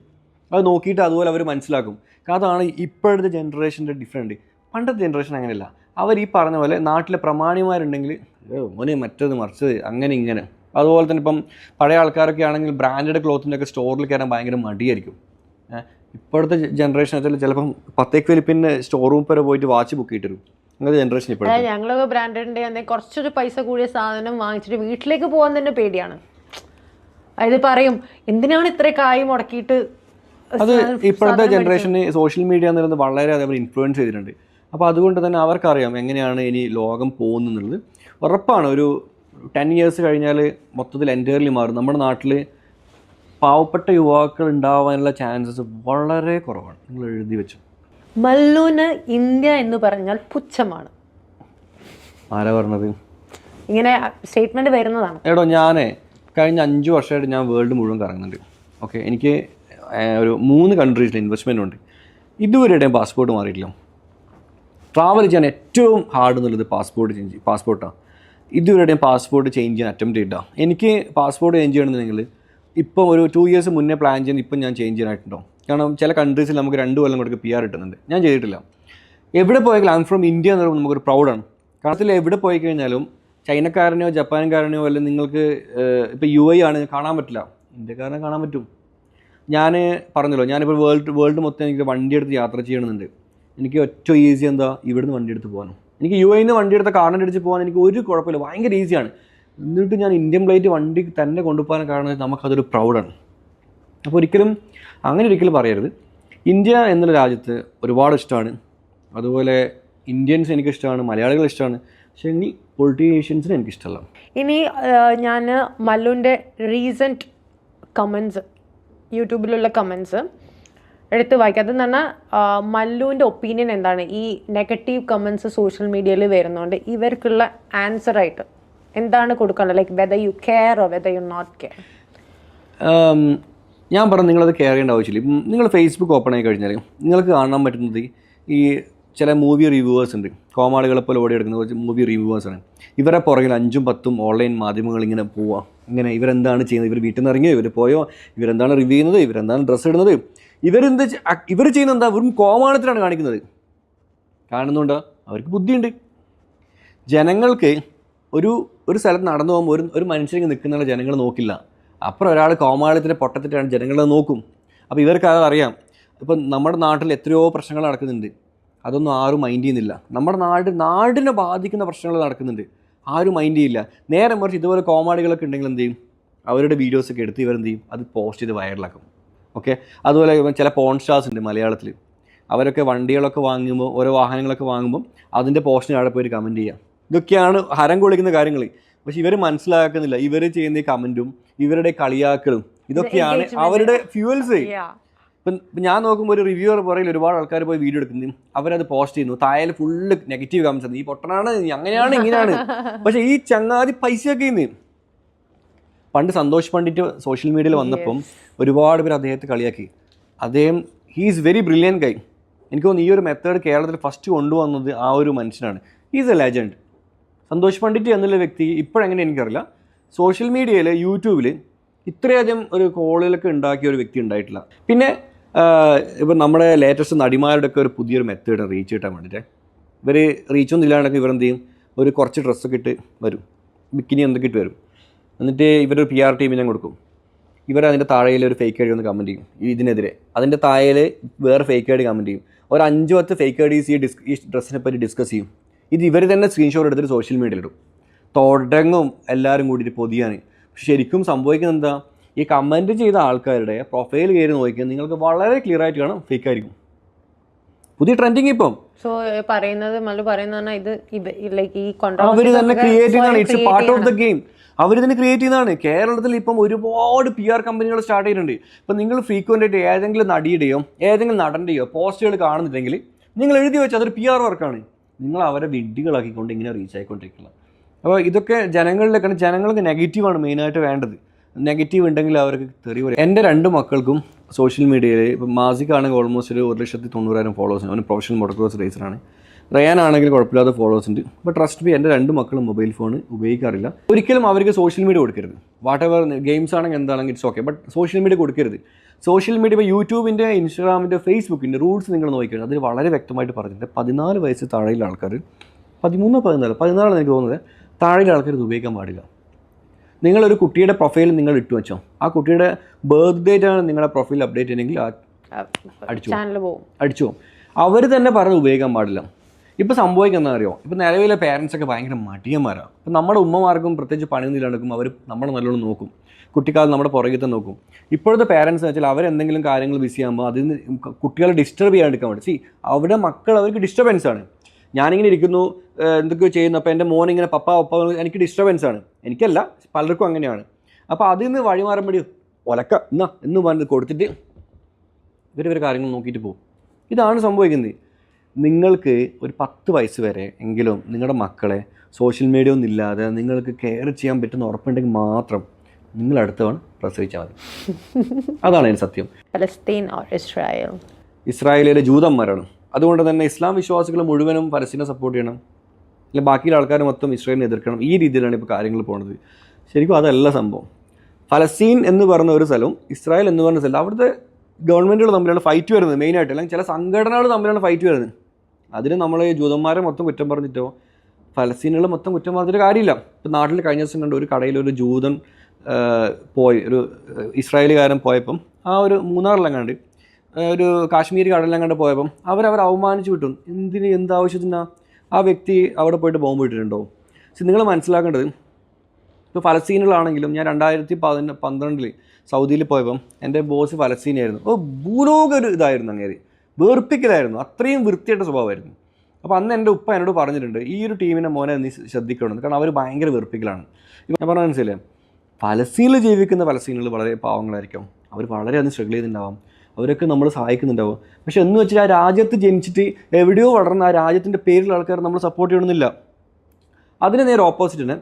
അത് നോക്കിയിട്ട് അതുപോലെ അവർ മനസ്സിലാക്കും. അതാണ് ഇപ്പോഴത്തെ ജനറേഷന്റെ ഡിഫറെന്റ്. പണ്ടത്തെ ജനറേഷൻ അങ്ങനെയല്ല. അവർ ഈ പറഞ്ഞ പോലെ നാട്ടിലെ പ്രമാണിമാരുണ്ടെങ്കിൽ "ഏ, മോനെ മറ്റത് മറിച്ചത് അങ്ങനെ ഇങ്ങനെ. അതുപോലെ തന്നെ ഇപ്പം പഴയ ആൾക്കാരൊക്കെ ആണെങ്കിൽ ബ്രാൻഡഡ് ക്ലോത്തിന്റെ ഒക്കെ സ്റ്റോറിൽ കയറാൻ ഭയങ്കര മടിയായിരിക്കും. ഇപ്പോഴത്തെ ജനറേഷൻ വെച്ചാൽ ചിലപ്പം പത്തേക്ക് വലിപ്പിന്റെ സ്റ്റോർ റൂം വരെ പോയിട്ട് വാച്ച് ബുക്ക് ചെയ്തിട്ട് ജനറേഷൻ അതായത് ഞങ്ങളൊക്കെ ബ്രാൻഡിന്റെ എന്തെങ്കിലും കുറച്ചൊരു പൈസ കൂടിയ സാധനം വാങ്ങിച്ചിട്ട് വീട്ടിലേക്ക് പോകാൻ തന്നെ പേടിയാണ്. അതായത് പറയും എന്തിനാണ് ഇത്ര കായ് മുടക്കിയിട്ട് അത് ഇപ്പോഴത്തെ ജനറേഷന് സോഷ്യൽ മീഡിയ എന്നുള്ളത് വളരെ അതേപോലെ ഇൻഫ്ലുവൻസ് ചെയ്തിട്ടുണ്ട്. അപ്പോൾ അതുകൊണ്ട് തന്നെ അവർക്കറിയാം എങ്ങനെയാണ് ഇനി ലോകം പോകുന്നുള്ളത് ഉറപ്പാണ് ഒരു ടെൻ ഇയേഴ്സ് കഴിഞ്ഞാൽ മൊത്തത്തിൽ എന്റയർലി മാറും. നമ്മുടെ നാട്ടിൽ പാവപ്പെട്ട യുവാക്കൾ ഉണ്ടാവാനുള്ള ചാൻസസ് വളരെ കുറവാണ്. നിങ്ങൾ എഴുതി വെച്ചു. മല്ലുവിന് ഇന്ത്യ എന്ന് പറഞ്ഞാൽ പുച്ഛമാണ്. ആരാ പറഞ്ഞത്? ഇങ്ങനെ സ്റ്റേറ്റ്മെന്റ് വരുന്നതാണ്. എടോ ഞാനേ കഴിഞ്ഞ അഞ്ച് വർഷമായിട്ട് ഞാൻ വേൾഡ് മുഴുവൻ കറങ്ങുന്നുണ്ട്. ഓക്കെ എനിക്ക് ഒരു മൂന്ന് കൺട്രീസിൽ ഇൻവെസ്റ്റ്മെന്റ് ഉണ്ട്. ഇതുവരെയും പാസ്പോർട്ട് മാറിയിട്ടില്ല. ട്രാവൽ ചെയ്യാൻ ഏറ്റവും ഹാർഡ് എന്നുള്ളത് പാസ്പോർട്ട് ചേഞ്ച് പാസ്പോർട്ടാണ് ഇതുവരെയും പാസ്പോർട്ട് ചേഞ്ച് ചെയ്യാൻ അറ്റംപ്റ്റ് ചെയ്തിട്ടാണ് എനിക്ക് പാസ്പോർട്ട് ചേഞ്ച് ചെയ്യണമെന്നുണ്ടെങ്കിൽ ഇപ്പം ഒരു ടു ഇയേഴ്സ് മുന്നേ പ്ലാൻ ചെയ്യുന്ന ഇപ്പം ഞാൻ ചേഞ്ച് ചെയ്യാനായിട്ടുണ്ടോ? കാരണം ചില കൺട്രീസിൽ നമുക്ക് രണ്ട് കൊല്ലം കൊടുക്കുക പി ആർ കിട്ടുന്നുണ്ട്. ഞാൻ ചെയ്തിട്ടില്ല. എവിടെ പോയെങ്കിലും ഐം ഫ്രം ഇന്ത്യ എന്ന് പറയുമ്പോൾ നമുക്കൊരു പ്രൗഡാണ് കാരണത്തിൽ എവിടെ പോയി കഴിഞ്ഞാലും ചൈനക്കാരനെയോ ജപ്പാൻകാരനെയോ അല്ലെങ്കിൽ നിങ്ങൾക്ക് ഇപ്പോൾ യു ഐ ആണ് കാണാൻ പറ്റില്ല. ഇന്ത്യക്കാരനെ കാണാൻ പറ്റും. ഞാൻ പറഞ്ഞല്ലോ ഞാനിപ്പോൾ വേൾഡ് വേൾഡ് മൊത്തം എനിക്ക് വണ്ടി എടുത്ത് യാത്ര ചെയ്യണമെന്നുണ്ട്. എനിക്ക് ഏറ്റവും ഈസി എന്താ? ഇവിടുന്ന് വണ്ടി എടുത്ത് പോകാനും. എനിക്ക് യു ഐന്ന് വണ്ടി എടുത്ത കാറിന്റെ അടിച്ച് പോകാൻ എനിക്ക് ഒരു കുഴപ്പമില്ല. ഭയങ്കര ഈസിയാണ് എന്നിട്ട് ഞാൻ ഇന്ത്യൻ പ്ലേറ്റ് വണ്ടി തന്നെ കൊണ്ടുപോകാൻ കാരണം നമുക്കതൊരു പ്രൗഡാണ് അപ്പോൾ ഒരിക്കലും അങ്ങനെ ഒരിക്കലും പറയരുത്. ഇന്ത്യ എന്നുള്ള രാജ്യത്ത് ഒരുപാട് ഇഷ്ടമാണ്. അതുപോലെ ഇന്ത്യൻസ് എനിക്കിഷ്ടമാണ് മലയാളികൾ ഇഷ്ടമാണ്. പക്ഷേ എങ്കിൽ പൊളിറ്റീഷ്യൻസിന് എനിക്കിഷ്ടമല്ല ഇനി ഞാൻ മല്ലുവിന്റെ റീസെന്റ് കമൻസ് യൂട്യൂബിലുള്ള കമൻസ് എടുത്ത് വായിക്കാം. അതെന്ന് പറഞ്ഞാൽ മല്ലുവിന്റെ ഒപ്പീനിയൻ എന്താണ്? ഈ നെഗറ്റീവ് കമൻസ് സോഷ്യൽ മീഡിയയിൽ വരുന്നതുകൊണ്ട് ഇവർക്കുള്ള ആൻസർ ആയിട്ട് എന്താണ് കൊടുക്കേണ്ടത് like whether you care or whether you not care ഞാൻ പറഞ്ഞു നിങ്ങളത് കെയർ ചെയ്യേണ്ട ആവശ്യമില്ല. ഇപ്പം നിങ്ങൾ ഫേസ്ബുക്ക് ഓപ്പൺ ആയി കഴിഞ്ഞാൽ നിങ്ങൾക്ക് കാണാൻ പറ്റുന്നത് ഈ ചില മൂവി റിവ്യൂവേഴ്സ് ഉണ്ട്. കോമാളികളെ പോലെ ഓടിയെടുക്കുന്ന കുറച്ച് മൂവി റിവ്യൂവേഴ്സാണ് ഇവരെ പുറകിൽ അഞ്ചും പത്തും ഓൺലൈൻ മാധ്യമങ്ങൾ ഇങ്ങനെ പോവുക ഇങ്ങനെ ഇവരെന്താണ് ചെയ്യുന്നത്? ഇവർ വീട്ടിൽ നിന്ന് ഇറങ്ങിയോ? ഇവർ പോയോ? ഇവരെന്താണ് റിവ്യൂ ചെയ്യുന്നത്? ഇവരെന്താണ് ഡ്രസ്സ് ഇടുന്നത്? ഇവരെന്ത് ഇവർ ചെയ്യുന്ന എന്താ? വെറും കോമാളത്തിലാണ് കാണിക്കുന്നത്. കാണുന്നുണ്ടോ? അവർക്ക് ബുദ്ധിയുണ്ട്. ജനങ്ങൾക്ക് ഒരു ഒരു സ്ഥലത്ത് നടന്നു പോകുമ്പോൾ ഒരു ഒരു മനുഷ്യരിങ്ങനെ നിൽക്കുന്ന ജനങ്ങൾ നോക്കില്ല. അപ്പുറം ഒരാൾ കോമാളിത്തിന്റെ പൊട്ടത്തിട്ടാണ് ജനങ്ങളെ നോക്കും. അപ്പോൾ ഇവർക്ക് അതറിയാം ഇപ്പം നമ്മുടെ നാട്ടിൽ എത്രയോ പ്രശ്നങ്ങൾ നടക്കുന്നുണ്ട്. അതൊന്നും ആരും മൈൻഡ് ചെയ്യുന്നില്ല. നമ്മുടെ നാട് നാടിനെ ബാധിക്കുന്ന പ്രശ്നങ്ങൾ നടക്കുന്നുണ്ട്. ആരും മൈൻഡ് ചെയ്യില്ല. നേരെ മറിച്ച് ഇതുപോലെ കോമാളികളൊക്കെ ഉണ്ടെങ്കിൽ എന്ത് ചെയ്യും? അവരുടെ വീഡിയോസൊക്കെ എടുത്ത് ഇവർ എന്ത് ചെയ്യും? അത് പോസ്റ്റ് ചെയ്ത് വൈറലാക്കും ഓക്കെ അതുപോലെ ചില പോൺ സ്റ്റാർസ് ഉണ്ട് മലയാളത്തിൽ. അവരൊക്കെ വണ്ടികളൊക്കെ വാങ്ങുമ്പോൾ ഓരോ വാഹനങ്ങളൊക്കെ വാങ്ങുമ്പോൾ അതിന്റെ പോസ്റ്റിന് അവിടെ പോയിട്ട് കമന്റ് ചെയ്യുക ഇതൊക്കെയാണ് ഹരം കൊള്ളിക്കുന്ന കാര്യങ്ങൾ പക്ഷെ ഇവർ മനസ്സിലാക്കുന്നില്ല. ഇവർ ചെയ്യുന്ന കമന്റും ഇവരുടെ കളിയാക്കലും ഇതൊക്കെയാണ് അവരുടെ ഫ്യൂവൽസ് ഇപ്പം ഞാൻ നോക്കുമ്പോൾ ഒരു റിവ്യൂവർ പുറകിൽ ഒരുപാട് ആൾക്കാർ പോയി വീഡിയോ എടുക്കുന്നു അവരത് പോസ്റ്റ് ചെയ്യുന്നു. താഴെ ഫുള്ള് നെഗറ്റീവ് കമൻസ് ഈ പൊട്ടനാണ് അങ്ങനെയാണ് ഇങ്ങനെയാണ്. പക്ഷെ ഈ ചങ്ങാതി പൈസയൊക്കെ ഇന്ന്. പണ്ട് സന്തോഷ് പണ്ഡിറ്റ് സോഷ്യൽ മീഡിയയിൽ വന്നപ്പം ഒരുപാട് പേര് അദ്ദേഹത്തെ കളിയാക്കി. അദ്ദേഹം he is very brilliant guy എനിക്ക് തോന്നുന്നു ഈ ഒരു മെത്തേഡ് കേരളത്തിൽ ഫസ്റ്റ് കൊണ്ടുവന്നത് ആ ഒരു മനുഷ്യനാണ്. Is a legend Santhosh Pandit എന്നുള്ള വ്യക്തി ഇപ്പോഴെങ്ങനെ എനിക്കറിയില്ല. സോഷ്യൽ മീഡിയയിൽ യൂട്യൂബിൽ ഇത്രയധികം ഒരു കോളുകളൊക്കെ ഉണ്ടാക്കിയ ഒരു വ്യക്തി ഉണ്ടായിട്ടില്ല. പിന്നെ ഇപ്പം നമ്മുടെ ലേറ്റസ്റ്റ് നടിമാരുടെയൊക്കെ ഒരു പുതിയൊരു മെത്തേഡ് റീച്ച് കിട്ടാൻ വേണ്ടിയിട്ട്. ഇവർ റീച്ചൊന്നും ഇല്ലാണ്ടൊക്കെ ഇവരെന്ത് ചെയ്യും? ഒരു കുറച്ച് ഡ്രസ്സൊക്കെ ഇട്ട് വരും. ബിക്കിനി എന്തൊക്കെ ഇട്ട് വരും. എന്നിട്ട് ഇവരൊരു പി ആർ ടീമിനെ കൊടുക്കും. ഇവർ അതിന്റെ താഴെയിൽ ഒരു ഫേക്ക് ഐ ഡി ഒന്ന് കമന്റ് ചെയ്യും ഇതിനെതിരെ. അതിന്റെ താഴെയിൽ വേറെ ഫേക്ക് ഐ ഡി കമന്റ് ചെയ്യും. ഒരു അഞ്ച് പത്ത് ഫേക്ക് ഐ ഡീസ് ഈ ഡിസ് ഈ ഡ്രസ്സിനെ പറ്റി ഡിസ്കസ് ചെയ്യും. ഇത് ഇവർ തന്നെ സ്ക്രീൻഷോട്ട് എടുത്തിട്ട് സോഷ്യൽ മീഡിയയിൽ ഇടും. തുടങ്ങും എല്ലാവരും കൂടിയിട്ട് പൊതിയാണ് ശരിക്കും സംഭവിക്കുന്നത് എന്താ? ഈ കമന്റ് ചെയ്ത ആൾക്കാരുടെ പ്രൊഫൈൽ കയറി നോക്കിയാൽ നിങ്ങൾക്ക് വളരെ ക്ലിയർ ആയിട്ട് കാണാം ഫേക്ക് ആയിരിക്കും. പുതിയ ട്രെൻഡിങ് ഇപ്പം. സോ പറയുന്നത് മല്ലു ഇത് ലൈക്ക് ഈ അവർ തന്നെ ക്രിയേറ്റ് ചെയ്യുന്നതാണ്. It's part of the game അവർ തന്നെ ക്രിയേറ്റ് ചെയ്യുന്നതാണ്. കേരളത്തിൽ ഇപ്പം ഒരുപാട് പി ആർ കമ്പനികൾ സ്റ്റാർട്ട് ചെയ്തിട്ടുണ്ട്. ഇപ്പം നിങ്ങൾ ഫ്രീക്വന്റ് ആയിട്ട് ഏതെങ്കിലും നടിയുടെയോ ഏതെങ്കിലും നടന്റെയോ പോസ്റ്റുകൾ കാണുന്നുണ്ടെങ്കിൽ നിങ്ങൾ എഴുതി വെച്ചാൽ അതൊരു പി ആർ വർക്കാണ് നിങ്ങൾ അവരെ വിഡ്ഢികളാക്കിക്കൊണ്ട് ഇങ്ങനെ റീച്ച് ആയിക്കൊണ്ടിരിക്കുന്നത് അപ്പോൾ ഇതൊക്കെ ജനങ്ങളിലേക്കാണ് ജനങ്ങൾക്ക് നെഗറ്റീവാണ് മെയിനായിട്ട് വേണ്ടത്. നെഗറ്റീവ് ഉണ്ടെങ്കിൽ അവർക്ക് തെറി വരും എന്റെ രണ്ട് മക്കൾക്കും സോഷ്യൽ മീഡിയയിൽ ഇപ്പം മാസിക്കാണെങ്കിൽ ഓൾമോസ്റ്റ് ഒരു ഒരു ലക്ഷത്തി തൊണ്ണൂറായിരം ഫോളോവേഴ്സ് അവന് പ്രൊഫഷണൽ മോട്ടോക്രോസ് റേസറാണ് റയാനാണെങ്കിൽ കുഴപ്പമില്ലാത്ത ഫോളോവേഴ്സ് ഉണ്ട്. ബട്ട് ട്രസ്റ്റ് ബി എന്റെ രണ്ട് മക്കളും മൊബൈൽ ഫോൺ ഉപയോഗിക്കാറില്ല. ഒരിക്കലും അവർക്ക് സോഷ്യൽ മീഡിയ കൊടുക്കരുത്. വാട്ട് എവർ ഗെയിംസ് ആണെങ്കിൽ എന്താണെങ്കിൽ it's okay but social media കൊടുക്കരുത്. സോഷ്യൽ മീഡിയ ഇപ്പോൾ യൂട്യൂബിന്റെ ഇൻസ്റ്റാഗ്രാമിന്റെ ഫേസ്ബുക്കിന്റെ റൂൾസ് നിങ്ങൾ നോക്കിക്കഴിഞ്ഞാൽ അതിൽ വളരെ വ്യക്തമായിട്ട് പറഞ്ഞിട്ടുണ്ട്. പതിനാല് വയസ്സ് താഴെയുള്ള ആൾക്കാർ പതിമൂന്ന് പതിനാല് പതിനാലാണ് എനിക്ക് തോന്നുന്നത് താഴെയുള്ള ആൾക്കാർ ഇത് ഉപയോഗിക്കാൻ പാടില്ല. നിങ്ങളൊരു കുട്ടിയുടെ പ്രൊഫൈൽ നിങ്ങൾ ഇട്ടു വെച്ചോ? ആ കുട്ടിയുടെ ബർത്ത് ഡേറ്റ് ആണ് നിങ്ങളുടെ പ്രൊഫൈൽ അപ്ഡേറ്റ് ചെയ്യണമെങ്കിൽ അടിച്ചു അടിച്ചു പോകും. അവർ തന്നെ പറഞ്ഞ് ഉപയോഗിക്കാൻ പാടില്ല. ഇപ്പോൾ സംഭവിക്കുന്നത് അറിയോ ഇപ്പോൾ നിലവിലെ പേരൻസ് ഒക്കെ ഭയങ്കര മടിയന്മാരാണ് ഇപ്പം നമ്മുടെ ഉമ്മമാർക്കും പ്രത്യേകിച്ച് പണിയൊന്നും ഇല്ലാണ്ടെടുക്കും അവർ നമ്മളെ നല്ലോണം നോക്കും. കുട്ടിക്കാലം നമ്മുടെ പുറകിലത്തെ നോക്കും. ഇപ്പോഴത്തെ പാരൻസ് വെച്ചാൽ അവരെന്തെങ്കിലും കാര്യങ്ങൾ ബിസി ആകുമ്പോൾ അതിൽ നിന്ന് കുട്ടികളെ ഡിസ്റ്റർബ് ചെയ്യാണ്ടിരിക്കാൻ വേണ്ടി. സി അവിടെ മക്കൾ അവർക്ക് ഡിസ്റ്റർബൻസ് ആണ്. ഞാനിങ്ങനെ ഇരിക്കുന്നു എന്തൊക്കെയോ ചെയ്യുന്നു അപ്പോൾ എന്റെ മോൻ ഇങ്ങനെ പപ്പ പപ്പ എനിക്ക് ഡിസ്റ്റർബൻസ് ആണ്. എനിക്കല്ല പലർക്കും അങ്ങനെയാണ്. അപ്പോൾ അതിൽ നിന്ന് വഴിമാറാൻ വേണ്ടി ഒലക്ക എന്നാ എന്ന് പറഞ്ഞത് കൊടുത്തിട്ട് ഇവർ ഇവർ കാര്യങ്ങൾ നോക്കിയിട്ട് പോകും ഇതാണ് സംഭവിക്കുന്നത്. നിങ്ങൾക്ക് ഒരു പത്ത് വയസ്സ് വരെ എങ്കിലും നിങ്ങളുടെ മക്കളെ സോഷ്യൽ മീഡിയ ഒന്നും ഇല്ലാതെ നിങ്ങൾക്ക് കെയർ ചെയ്യാൻ പറ്റുന്ന ഉറപ്പുണ്ടെങ്കിൽ മാത്രം നിങ്ങൾ അടുത്തവൺ പ്രസവിച്ചാൽ മതി. അതാണ് അതിന് സത്യം. Palestine Israel. ഇസ്രായേലിലെ ജൂതന്മാരാണ്. അതുകൊണ്ട് തന്നെ ഇസ്ലാം വിശ്വാസികൾ മുഴുവനും പലസ്തീനെ സപ്പോർട്ട് ചെയ്യണം. അല്ലെങ്കിൽ ബാക്കിയുള്ള ആൾക്കാർ മൊത്തം ഇസ്രായേലിനെ എതിർക്കണം. ഈ രീതിയിലാണ് ഇപ്പോൾ കാര്യങ്ങൾ പോകുന്നത് ശരിക്കും അതല്ല സംഭവം. ഫലസ്തീൻ എന്ന് പറഞ്ഞ ഒരു സ്ഥലവും ഇസ്രായേൽ എന്ന് പറഞ്ഞ സ്ഥലം അവിടുത്തെ ഗവൺമെന്റുകൾ തമ്മിലാണ് ഫൈറ്റ് വരുന്നത് മെയിനായിട്ട് അല്ലെങ്കിൽ ചില സംഘടനകൾ തമ്മിലാണ് ഫൈറ്റ് വരുന്നത്. അതിന് നമ്മൾ ജൂതന്മാരെ മൊത്തം കുറ്റം പറഞ്ഞിട്ടോ? ഫലസ്തീനുകൾ മൊത്തം കുറ്റം പറഞ്ഞിട്ട് കാര്യമില്ല. ഇപ്പം നാട്ടിൽ കഴിഞ്ഞ ദിവസം കണ്ട ഒരു കടയിൽ ഒരു ജൂതൻ പോയി ഒരു ഇസ്രായേലുകാരൻ പോയപ്പം ആ ഒരു മൂന്നാറിലെല്ലാം കണ്ട് ഒരു കാശ്മീർ കടലെല്ലാം കണ്ട് പോയപ്പം അവരവർ അവമാനിച്ചു വിട്ടു. എന്തിന് എന്ത് ആവശ്യത്തിനാ? ആ വ്യക്തി അവിടെ പോയിട്ട് ബോംബ് ഇട്ടിട്ടുണ്ടോ? പക്ഷെ നിങ്ങൾ മനസ്സിലാക്കേണ്ടത് ഇപ്പോൾ ഫലസ്തീനിലാണെങ്കിലും ഞാൻ രണ്ടായിരത്തി പതിന പന്ത്രണ്ടിൽ സൗദിയിൽ പോയപ്പം എന്റെ ബോസ് ഫലസ്തീനായിരുന്നു ഓ ഭൂലോക ഒരു ഇതായിരുന്നു അങ്ങേര്. വേർപ്പിക്കലായിരുന്നു അത്രയും വൃത്തിയായിട്ട് സ്വഭാവമായിരുന്നു. അപ്പോൾ അന്ന് എന്റെ ഉപ്പ എന്നോട് പറഞ്ഞിട്ടുണ്ട് ഈ ഒരു ടീമിനെ മോനെ നീ ശ്രദ്ധിക്കണം. കാരണം അവർ ഭയങ്കര വെറുപ്പിക്കലാണ്. ഞാൻ പറഞ്ഞ മനസ്സിലെ ഫലസ്തീനിൽ ജീവിക്കുന്ന ഫലസ്തീനുകൾ വളരെ പാവങ്ങളായിരിക്കും. അവർ വളരെ വളരെയധികം സ്ട്രഗിൾ ചെയ്യുന്നുണ്ടാവും. അവരൊക്കെ നമ്മൾ സഹായിക്കുന്നുണ്ടാവും. പക്ഷെ എന്ന് വെച്ചാൽ ആ രാജ്യത്ത് ജനിച്ചിട്ട് എവിടെയോ വളർന്ന ആ രാജ്യത്തിന്റെ പേരിലുള്ള ആൾക്കാർ നമ്മൾ സപ്പോർട്ട് ചെയ്യണമെന്നില്ല അതിന് നേരെ ഓപ്പോസിറ്റിന്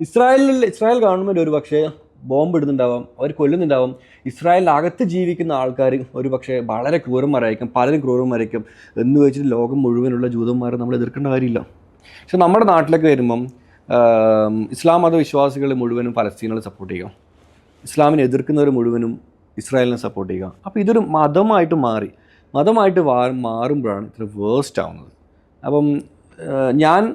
ഇസ്രായേലിൽ ഇസ്രായേൽ ഗവൺമെന്റ് ഒരു പക്ഷേ ബോംബ് ഇടുന്നുണ്ടാവാം അവർ കൊല്ലുന്നുണ്ടാവാം. ഇസ്രായേലിനകത്ത് ജീവിക്കുന്ന ആൾക്കാർ ഒരു പക്ഷേ വളരെ ക്രൂരന്മാരായിരിക്കും പലരും ക്രൂരന്മാരായിരിക്കും എന്ന് വെച്ചിട്ട് ലോകം മുഴുവനുള്ള ജൂതന്മാരെ നമ്മൾ എതിർക്കേണ്ട കാര്യമില്ല. പക്ഷെ നമ്മുടെ നാട്ടിലേക്ക് വരുമ്പം ഇസ്ലാം മത വിശ്വാസികൾ മുഴുവനും പലസ്തീനുകളെ സപ്പോർട്ട് ചെയ്യുക. ഇസ്ലാമിനെ എതിർക്കുന്നവർ മുഴുവനും ഇസ്രായേലിനെ സപ്പോർട്ട് ചെയ്യുക. അപ്പോൾ ഇതൊരു മതമായിട്ട് മാറി. മതമായിട്ട് മാറുമ്പോഴാണ് ഇത്ര വേസ്റ്റ് ആവുന്നത്. അപ്പം ഞാൻ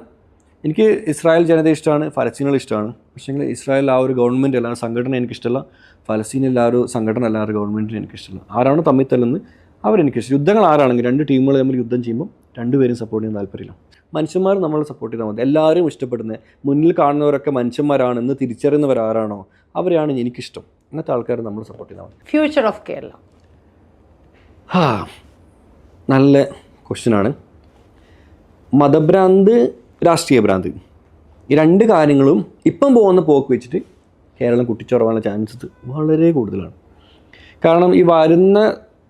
എനിക്ക് ഇസ്രായേൽ ജനത ഇഷ്ടമാണ് ഫലസ്തീനുകൾ ഇഷ്ടമാണ്. പക്ഷേങ്കിൽ ഇസ്രായേൽ ആ ഒരു ഗവൺമെന്റ് അല്ല സംഘടന എനിക്കിഷ്ടമല്ല ഫലസ്തീനിൽ ആ ഒരു സംഘടന അല്ല ആ ഒരു ഗവൺമെന്റിന് എനിക്കിഷ്ടമല്ല ആരാണ് തമ്മിൽ തല്ലെന്ന് അവരെനിക്കിഷ്ടം. യുദ്ധങ്ങൾ ആരാണെങ്കിൽ രണ്ട് ടീമുകൾ തമ്മിൽ യുദ്ധം ചെയ്യുമ്പോൾ രണ്ടുപേരും സപ്പോർട്ട് ചെയ്യാൻ താല്പര്യമില്ല. മനുഷ്യന്മാർ നമ്മൾ സപ്പോർട്ട് ചെയ്താൽ മതി. എല്ലാവരും ഇഷ്ടപ്പെടുന്നത് മുന്നിൽ കാണുന്നവരൊക്കെ മനുഷ്യന്മാരാണ് എന്ന് തിരിച്ചറിയുന്നവർ ആരാണോ അവരെയാണ് എനിക്കിഷ്ടം. അങ്ങനത്തെ ആൾക്കാരെ നമ്മൾ സപ്പോർട്ട് ചെയ്താൽ മതി. ഫ്യൂച്ചർ ഓഫ് കേരള നല്ല ക്വസ്റ്റ്യനാണ് മതഭ്രാന്ത് രാഷ്ട്രീയ ഭ്രാന്ത്. ഈ രണ്ട് കാര്യങ്ങളും ഇപ്പം പോകുന്ന പോക്ക് വെച്ചിട്ട് കേരളം കുട്ടിച്ചുറവാനുള്ള ചാൻസസ് വളരെ കൂടുതലാണ്. കാരണം ഈ വരുന്ന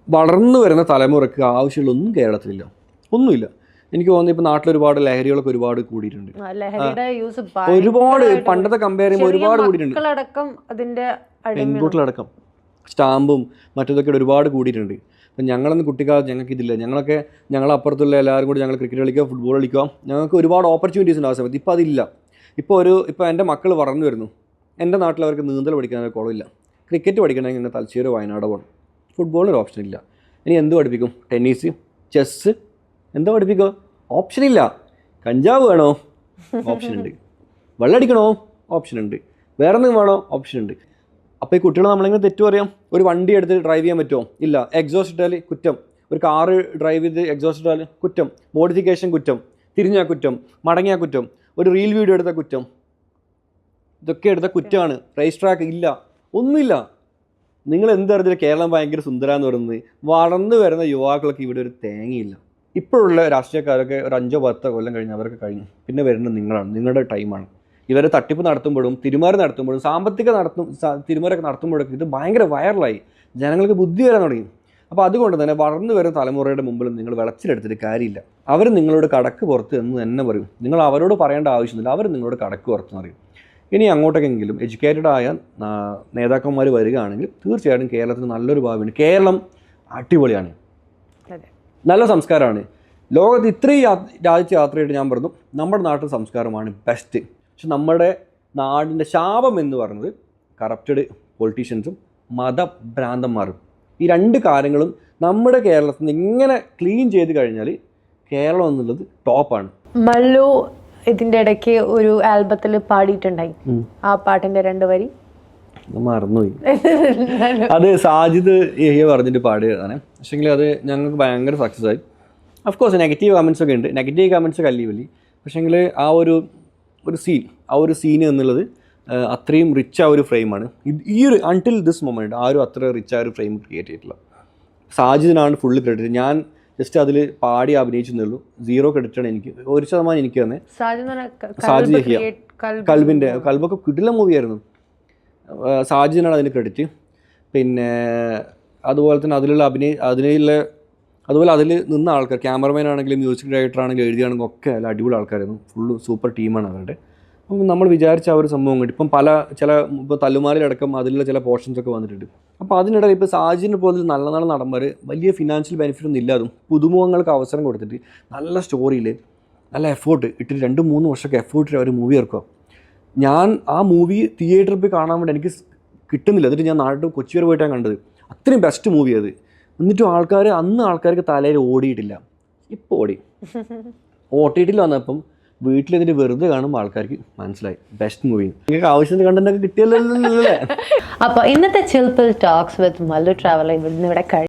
വളർന്നു വരുന്ന തലമുറയ്ക്ക് ആവശ്യമുള്ളൊന്നും കേരളത്തിലില്ല. ഒന്നുമില്ല. എനിക്ക് തോന്നുന്നു ഇപ്പൊ നാട്ടിൽ ഒരുപാട് ലഹരികളൊക്കെ ഒരുപാട് കൂടിയിട്ടുണ്ട്. ഒരുപാട് പണ്ടത്തെ കമ്പയർ ചെയ്യുമ്പോൾ ഒരുപാട് കൂടിയിട്ടുണ്ട്. പെൺകുട്ടികളടക്കം സ്റ്റാമ്പും മറ്റതൊക്കെ ഒരുപാട് കൂടിയിട്ടുണ്ട്. ഞങ്ങളൊന്നും കുട്ടിക്കാലത്ത് ഞങ്ങൾക്ക് ഇതില്ല ഞങ്ങളൊക്കെ ഞങ്ങളപ്പുറത്തുള്ള എല്ലാവരും കൂടി ഞങ്ങൾ ക്രിക്കറ്റ് കളിക്കുക ഫുട്ബോൾ കളിക്കുക ഞങ്ങൾക്ക് ഒരുപാട് ഓപ്പർച്യൂണിറ്റീസ് ഉണ്ട് ആ സമയത്ത്. ഇപ്പോൾ അതില്ല. ഇപ്പോൾ ഒരു ഇപ്പോൾ എന്റെ മക്കൾ വളർന്നു വരുന്നു. എന്റെ നാട്ടിൽ അവർക്ക് നീന്തൽ പഠിക്കാനൊരു കുളമില്ല. ക്രിക്കറ്റ് പഠിക്കണമെങ്കിൽ ഇങ്ങനെ തലശ്ശേരി വയനാട് പോകണം ഫുട്ബോളിന് ഒരു ഓപ്ഷൻ ഇല്ല. ഇനി എന്ത് പഠിപ്പിക്കും? ടെന്നീസ് ചെസ്സ് എന്താ പഠിപ്പിക്കുക? ഓപ്ഷൻ ഇല്ല. കഞ്ചാവ് വേണോ? ഓപ്ഷൻ ഉണ്ട്. വെള്ളമടിക്കണോ ഓപ്ഷൻ ഉണ്ട്. വേറെ എന്തെങ്കിലും വേണോ? ഓപ്ഷൻ ഉണ്ട്. അപ്പോൾ ഈ കുട്ടികൾ നമ്മളെങ്ങനെ തെറ്റു പറയാം? ഒരു വണ്ടി എടുത്ത് ഡ്രൈവ് ചെയ്യാൻ പറ്റുമോ? ഇല്ല. എക്സോസ്റ്റ് ഇട്ടാൽ കുറ്റം. ഒരു കാറ് ഡ്രൈവ് ചെയ്ത് എക്സോസ്റ്റ് ഇട്ടാൽ കുറ്റം. മോഡിഫിക്കേഷൻ കുറ്റം. തിരിഞ്ഞാൽ കുറ്റം. മടങ്ങിയാൽ കുറ്റം. ഒരു റീൽ വീഡിയോ എടുത്ത കുറ്റം. ഇതൊക്കെ എടുത്ത കുറ്റമാണ് റേസ് ട്രാക്ക് ഇല്ല. ഒന്നുമില്ല. നിങ്ങൾ എന്തറിഞ്ഞാൽ കേരളം ഭയങ്കര സുന്ദര എന്ന് പറയുന്നത് വളർന്നു വരുന്ന യുവാക്കൾക്ക് ഇവിടെ ഒരു തേങ്ങയില്ല. ഇപ്പോഴുള്ള രാഷ്ട്രീയക്കാരൊക്കെ ഒരു അഞ്ചോ പത്തോ കൊല്ലം കഴിഞ്ഞ് അവരൊക്കെ കഴിഞ്ഞു. പിന്നെ വരുന്നത് നിങ്ങളാണ്. നിങ്ങളുടെ ടൈമാണ് ഇവരെ തട്ടിപ്പ് നടത്തുമ്പോഴും തിരുമാറി നടത്തുമ്പോഴും സാമ്പത്തിക നടത്തും തിരുമാറൊക്കെ നടത്തുമ്പോഴൊക്കെ ഇത് ഭയങ്കര വൈറലായി ജനങ്ങൾക്ക് ബുദ്ധി വരാൻ തുടങ്ങി. അപ്പോൾ അതുകൊണ്ട് തന്നെ വളർന്നു വരുന്ന തലമുറയുടെ മുമ്പിൽ നിങ്ങൾ വിളച്ചിലെടുത്തിട്ട് കാര്യമില്ല. അവർ നിങ്ങളോട് കടക്ക് പുറത്ത് എന്ന് തന്നെ പറയും. നിങ്ങൾ അവരോട് പറയേണ്ട ആവശ്യമില്ല. അവർ നിങ്ങളോട് കടക്ക് പുറത്ത് പറയും. ഇനി അങ്ങോട്ടേക്കെങ്കിലും എഡ്യൂക്കേറ്റഡ് ആയ നേതാക്കന്മാർ വരികയാണെങ്കിൽ തീർച്ചയായിട്ടും കേരളത്തിന് നല്ലൊരു ഭാവിയുണ്ട് കേരളം അടിപൊളിയാണ്. നല്ല സംസ്കാരമാണ്. ലോകത്ത് ഇത്രയും യാ- രാജ്യത്ത് യാത്രയായിട്ട് ഞാൻ പറഞ്ഞു. നമ്മുടെ നാട്ടിൽ സംസ്കാരമാണ് ബെസ്റ്റ് പക്ഷെ നമ്മുടെ നാടിന്റെ ശാപം എന്ന് പറയുന്നത് കറപ്റ്റഡ് പൊളിറ്റീഷ്യൻസും മതഭ്രാന്തന്മാരും. ഈ രണ്ട് കാര്യങ്ങളും നമ്മുടെ കേരളത്തിൽ നിന്ന് ഇങ്ങനെ ക്ലീൻ ചെയ്ത് കഴിഞ്ഞാൽ കേരളം എന്നുള്ളത് ടോപ്പാണ് മല്ലു ഇതിന്റെ ഇടയ്ക്ക് ഒരു ആൽബത്തിൽ പാടിയിട്ടുണ്ടായി. ആ പാട്ടിന്റെ രണ്ട് വരി. മറന്നുപോയി. അത് സാജിദ് ഏഹ്യ പറഞ്ഞിട്ട് പാടിയതാണ്. പക്ഷേങ്കിൽ അത് ഞങ്ങൾക്ക് ഭയങ്കര സക്സസ് ആയി. ഓഫ് കോഴ്സ് നെഗറ്റീവ് കമൻസ് ഒക്കെ ഉണ്ട്. നെഗറ്റീവ് കമൻസ് കല്ലി വലി പക്ഷേങ്കിൽ ആ ഒരു ഒരു സീൻ ആ ഒരു സീൻ എന്നുള്ളത് അത്രയും റിച്ച് ആ ഒരു ഫ്രെയിമാണ് ഈ ഒരു അൺടിൽ ദിസ് മൊമെന്റ് ആരും അത്ര റിച്ച് ആ ഒരു ഫ്രെയിം ക്രിയേറ്റ് ചെയ്തിട്ടില്ല. സാജിദിനാണ് ഫുള്ള് ക്രെഡിറ്റ് ഞാൻ ജസ്റ്റ് അതിൽ പാടി അഭിനയിച്ചെന്നുള്ളൂ സീറോ ക്രെഡിറ്റ് ആണ് എനിക്ക്. ഒരു ശതമാനം എനിക്ക് തന്നെ. സാജിദ് create- കൽബിന്റെ കൽബൊക്കെ കിടില മൂവിയായിരുന്നു സാജിദിനാണ് അതിന് ക്രെഡിറ്റ് പിന്നെ അതുപോലെ തന്നെ അതിലുള്ള അഭിനയ അതിലുള്ള അതുപോലെ അതിൽ നിന്ന ആൾക്കാർ ക്യാമറമാൻ ആണെങ്കിലും മ്യൂസിക് ഡയറക്ടർ ആണെങ്കിലും എഴുതിയാണെങ്കിലും ഒക്കെ അല്ല അടിപൊളി ആൾക്കാരായിരുന്നു. ഫുള്ള് സൂപ്പർ ടീമാണ് അവരുടെ. അപ്പം നമ്മൾ വിചാരിച്ച ആ ഒരു സംഭവം കിട്ടും ഇപ്പം പല ചില ഇപ്പോൾ തല്ലുമാലിലടക്കം അതിലുള്ള ചില പോർഷൻസ് ഒക്കെ വന്നിട്ടുണ്ട്. അപ്പോൾ അതിനിടയിൽ ഇപ്പോൾ സാജിനെ പോലെ നല്ല നല്ല നടന്മാർ വലിയ ഫിനാൻഷ്യൽ ബെനിഫിറ്റ് ഒന്നും ഇല്ലാതും പുതുമുഖങ്ങൾക്ക് അവസരം കൊടുത്തിട്ട് നല്ല സ്റ്റോറിയിൽ നല്ല എഫേർട്ട് ഇട്ടിട്ട് രണ്ട് മൂന്ന് വർഷമൊക്കെ എഫേർട്ടിൽ അവർ മൂവി ഇറക്കുക. ഞാൻ ആ മൂവി തിയേറ്ററിൽ പോയി കാണാൻ വേണ്ടി എനിക്ക് കിട്ടുന്നില്ല. എന്നിട്ട് ഞാൻ നാട്ടിൽ കൊച്ചി വരെ പോയിട്ടാണ് കണ്ടത്. അത്രയും ബെസ്റ്റ് മൂവി അത്. എന്നിട്ടും ആൾക്കാർ അന്ന് ആൾക്കാർക്ക് തലയിൽ ഓടിയിട്ടില്ല. ഇപ്പോൾ ഓടി. ഓട്ടിയിട്ടില്ല വന്നപ്പം വീട്ടിലെതിരെ വെറുതെ കാണുമ്പോൾ ആൾക്കാർക്ക് മനസ്സിലായി. ബെസ്റ്റ് മൂവി നിങ്ങൾക്ക് ആവശ്യത്തിന് കണ്ടന്റ് കിട്ടിയല്ലേ അപ്പോൾ ഇന്നത്തെ ചിൽപ്പിൽ ടോക്സ് വിത്ത് മല്ലു ഇവിടുന്ന് ഇവിടെ കഴിയും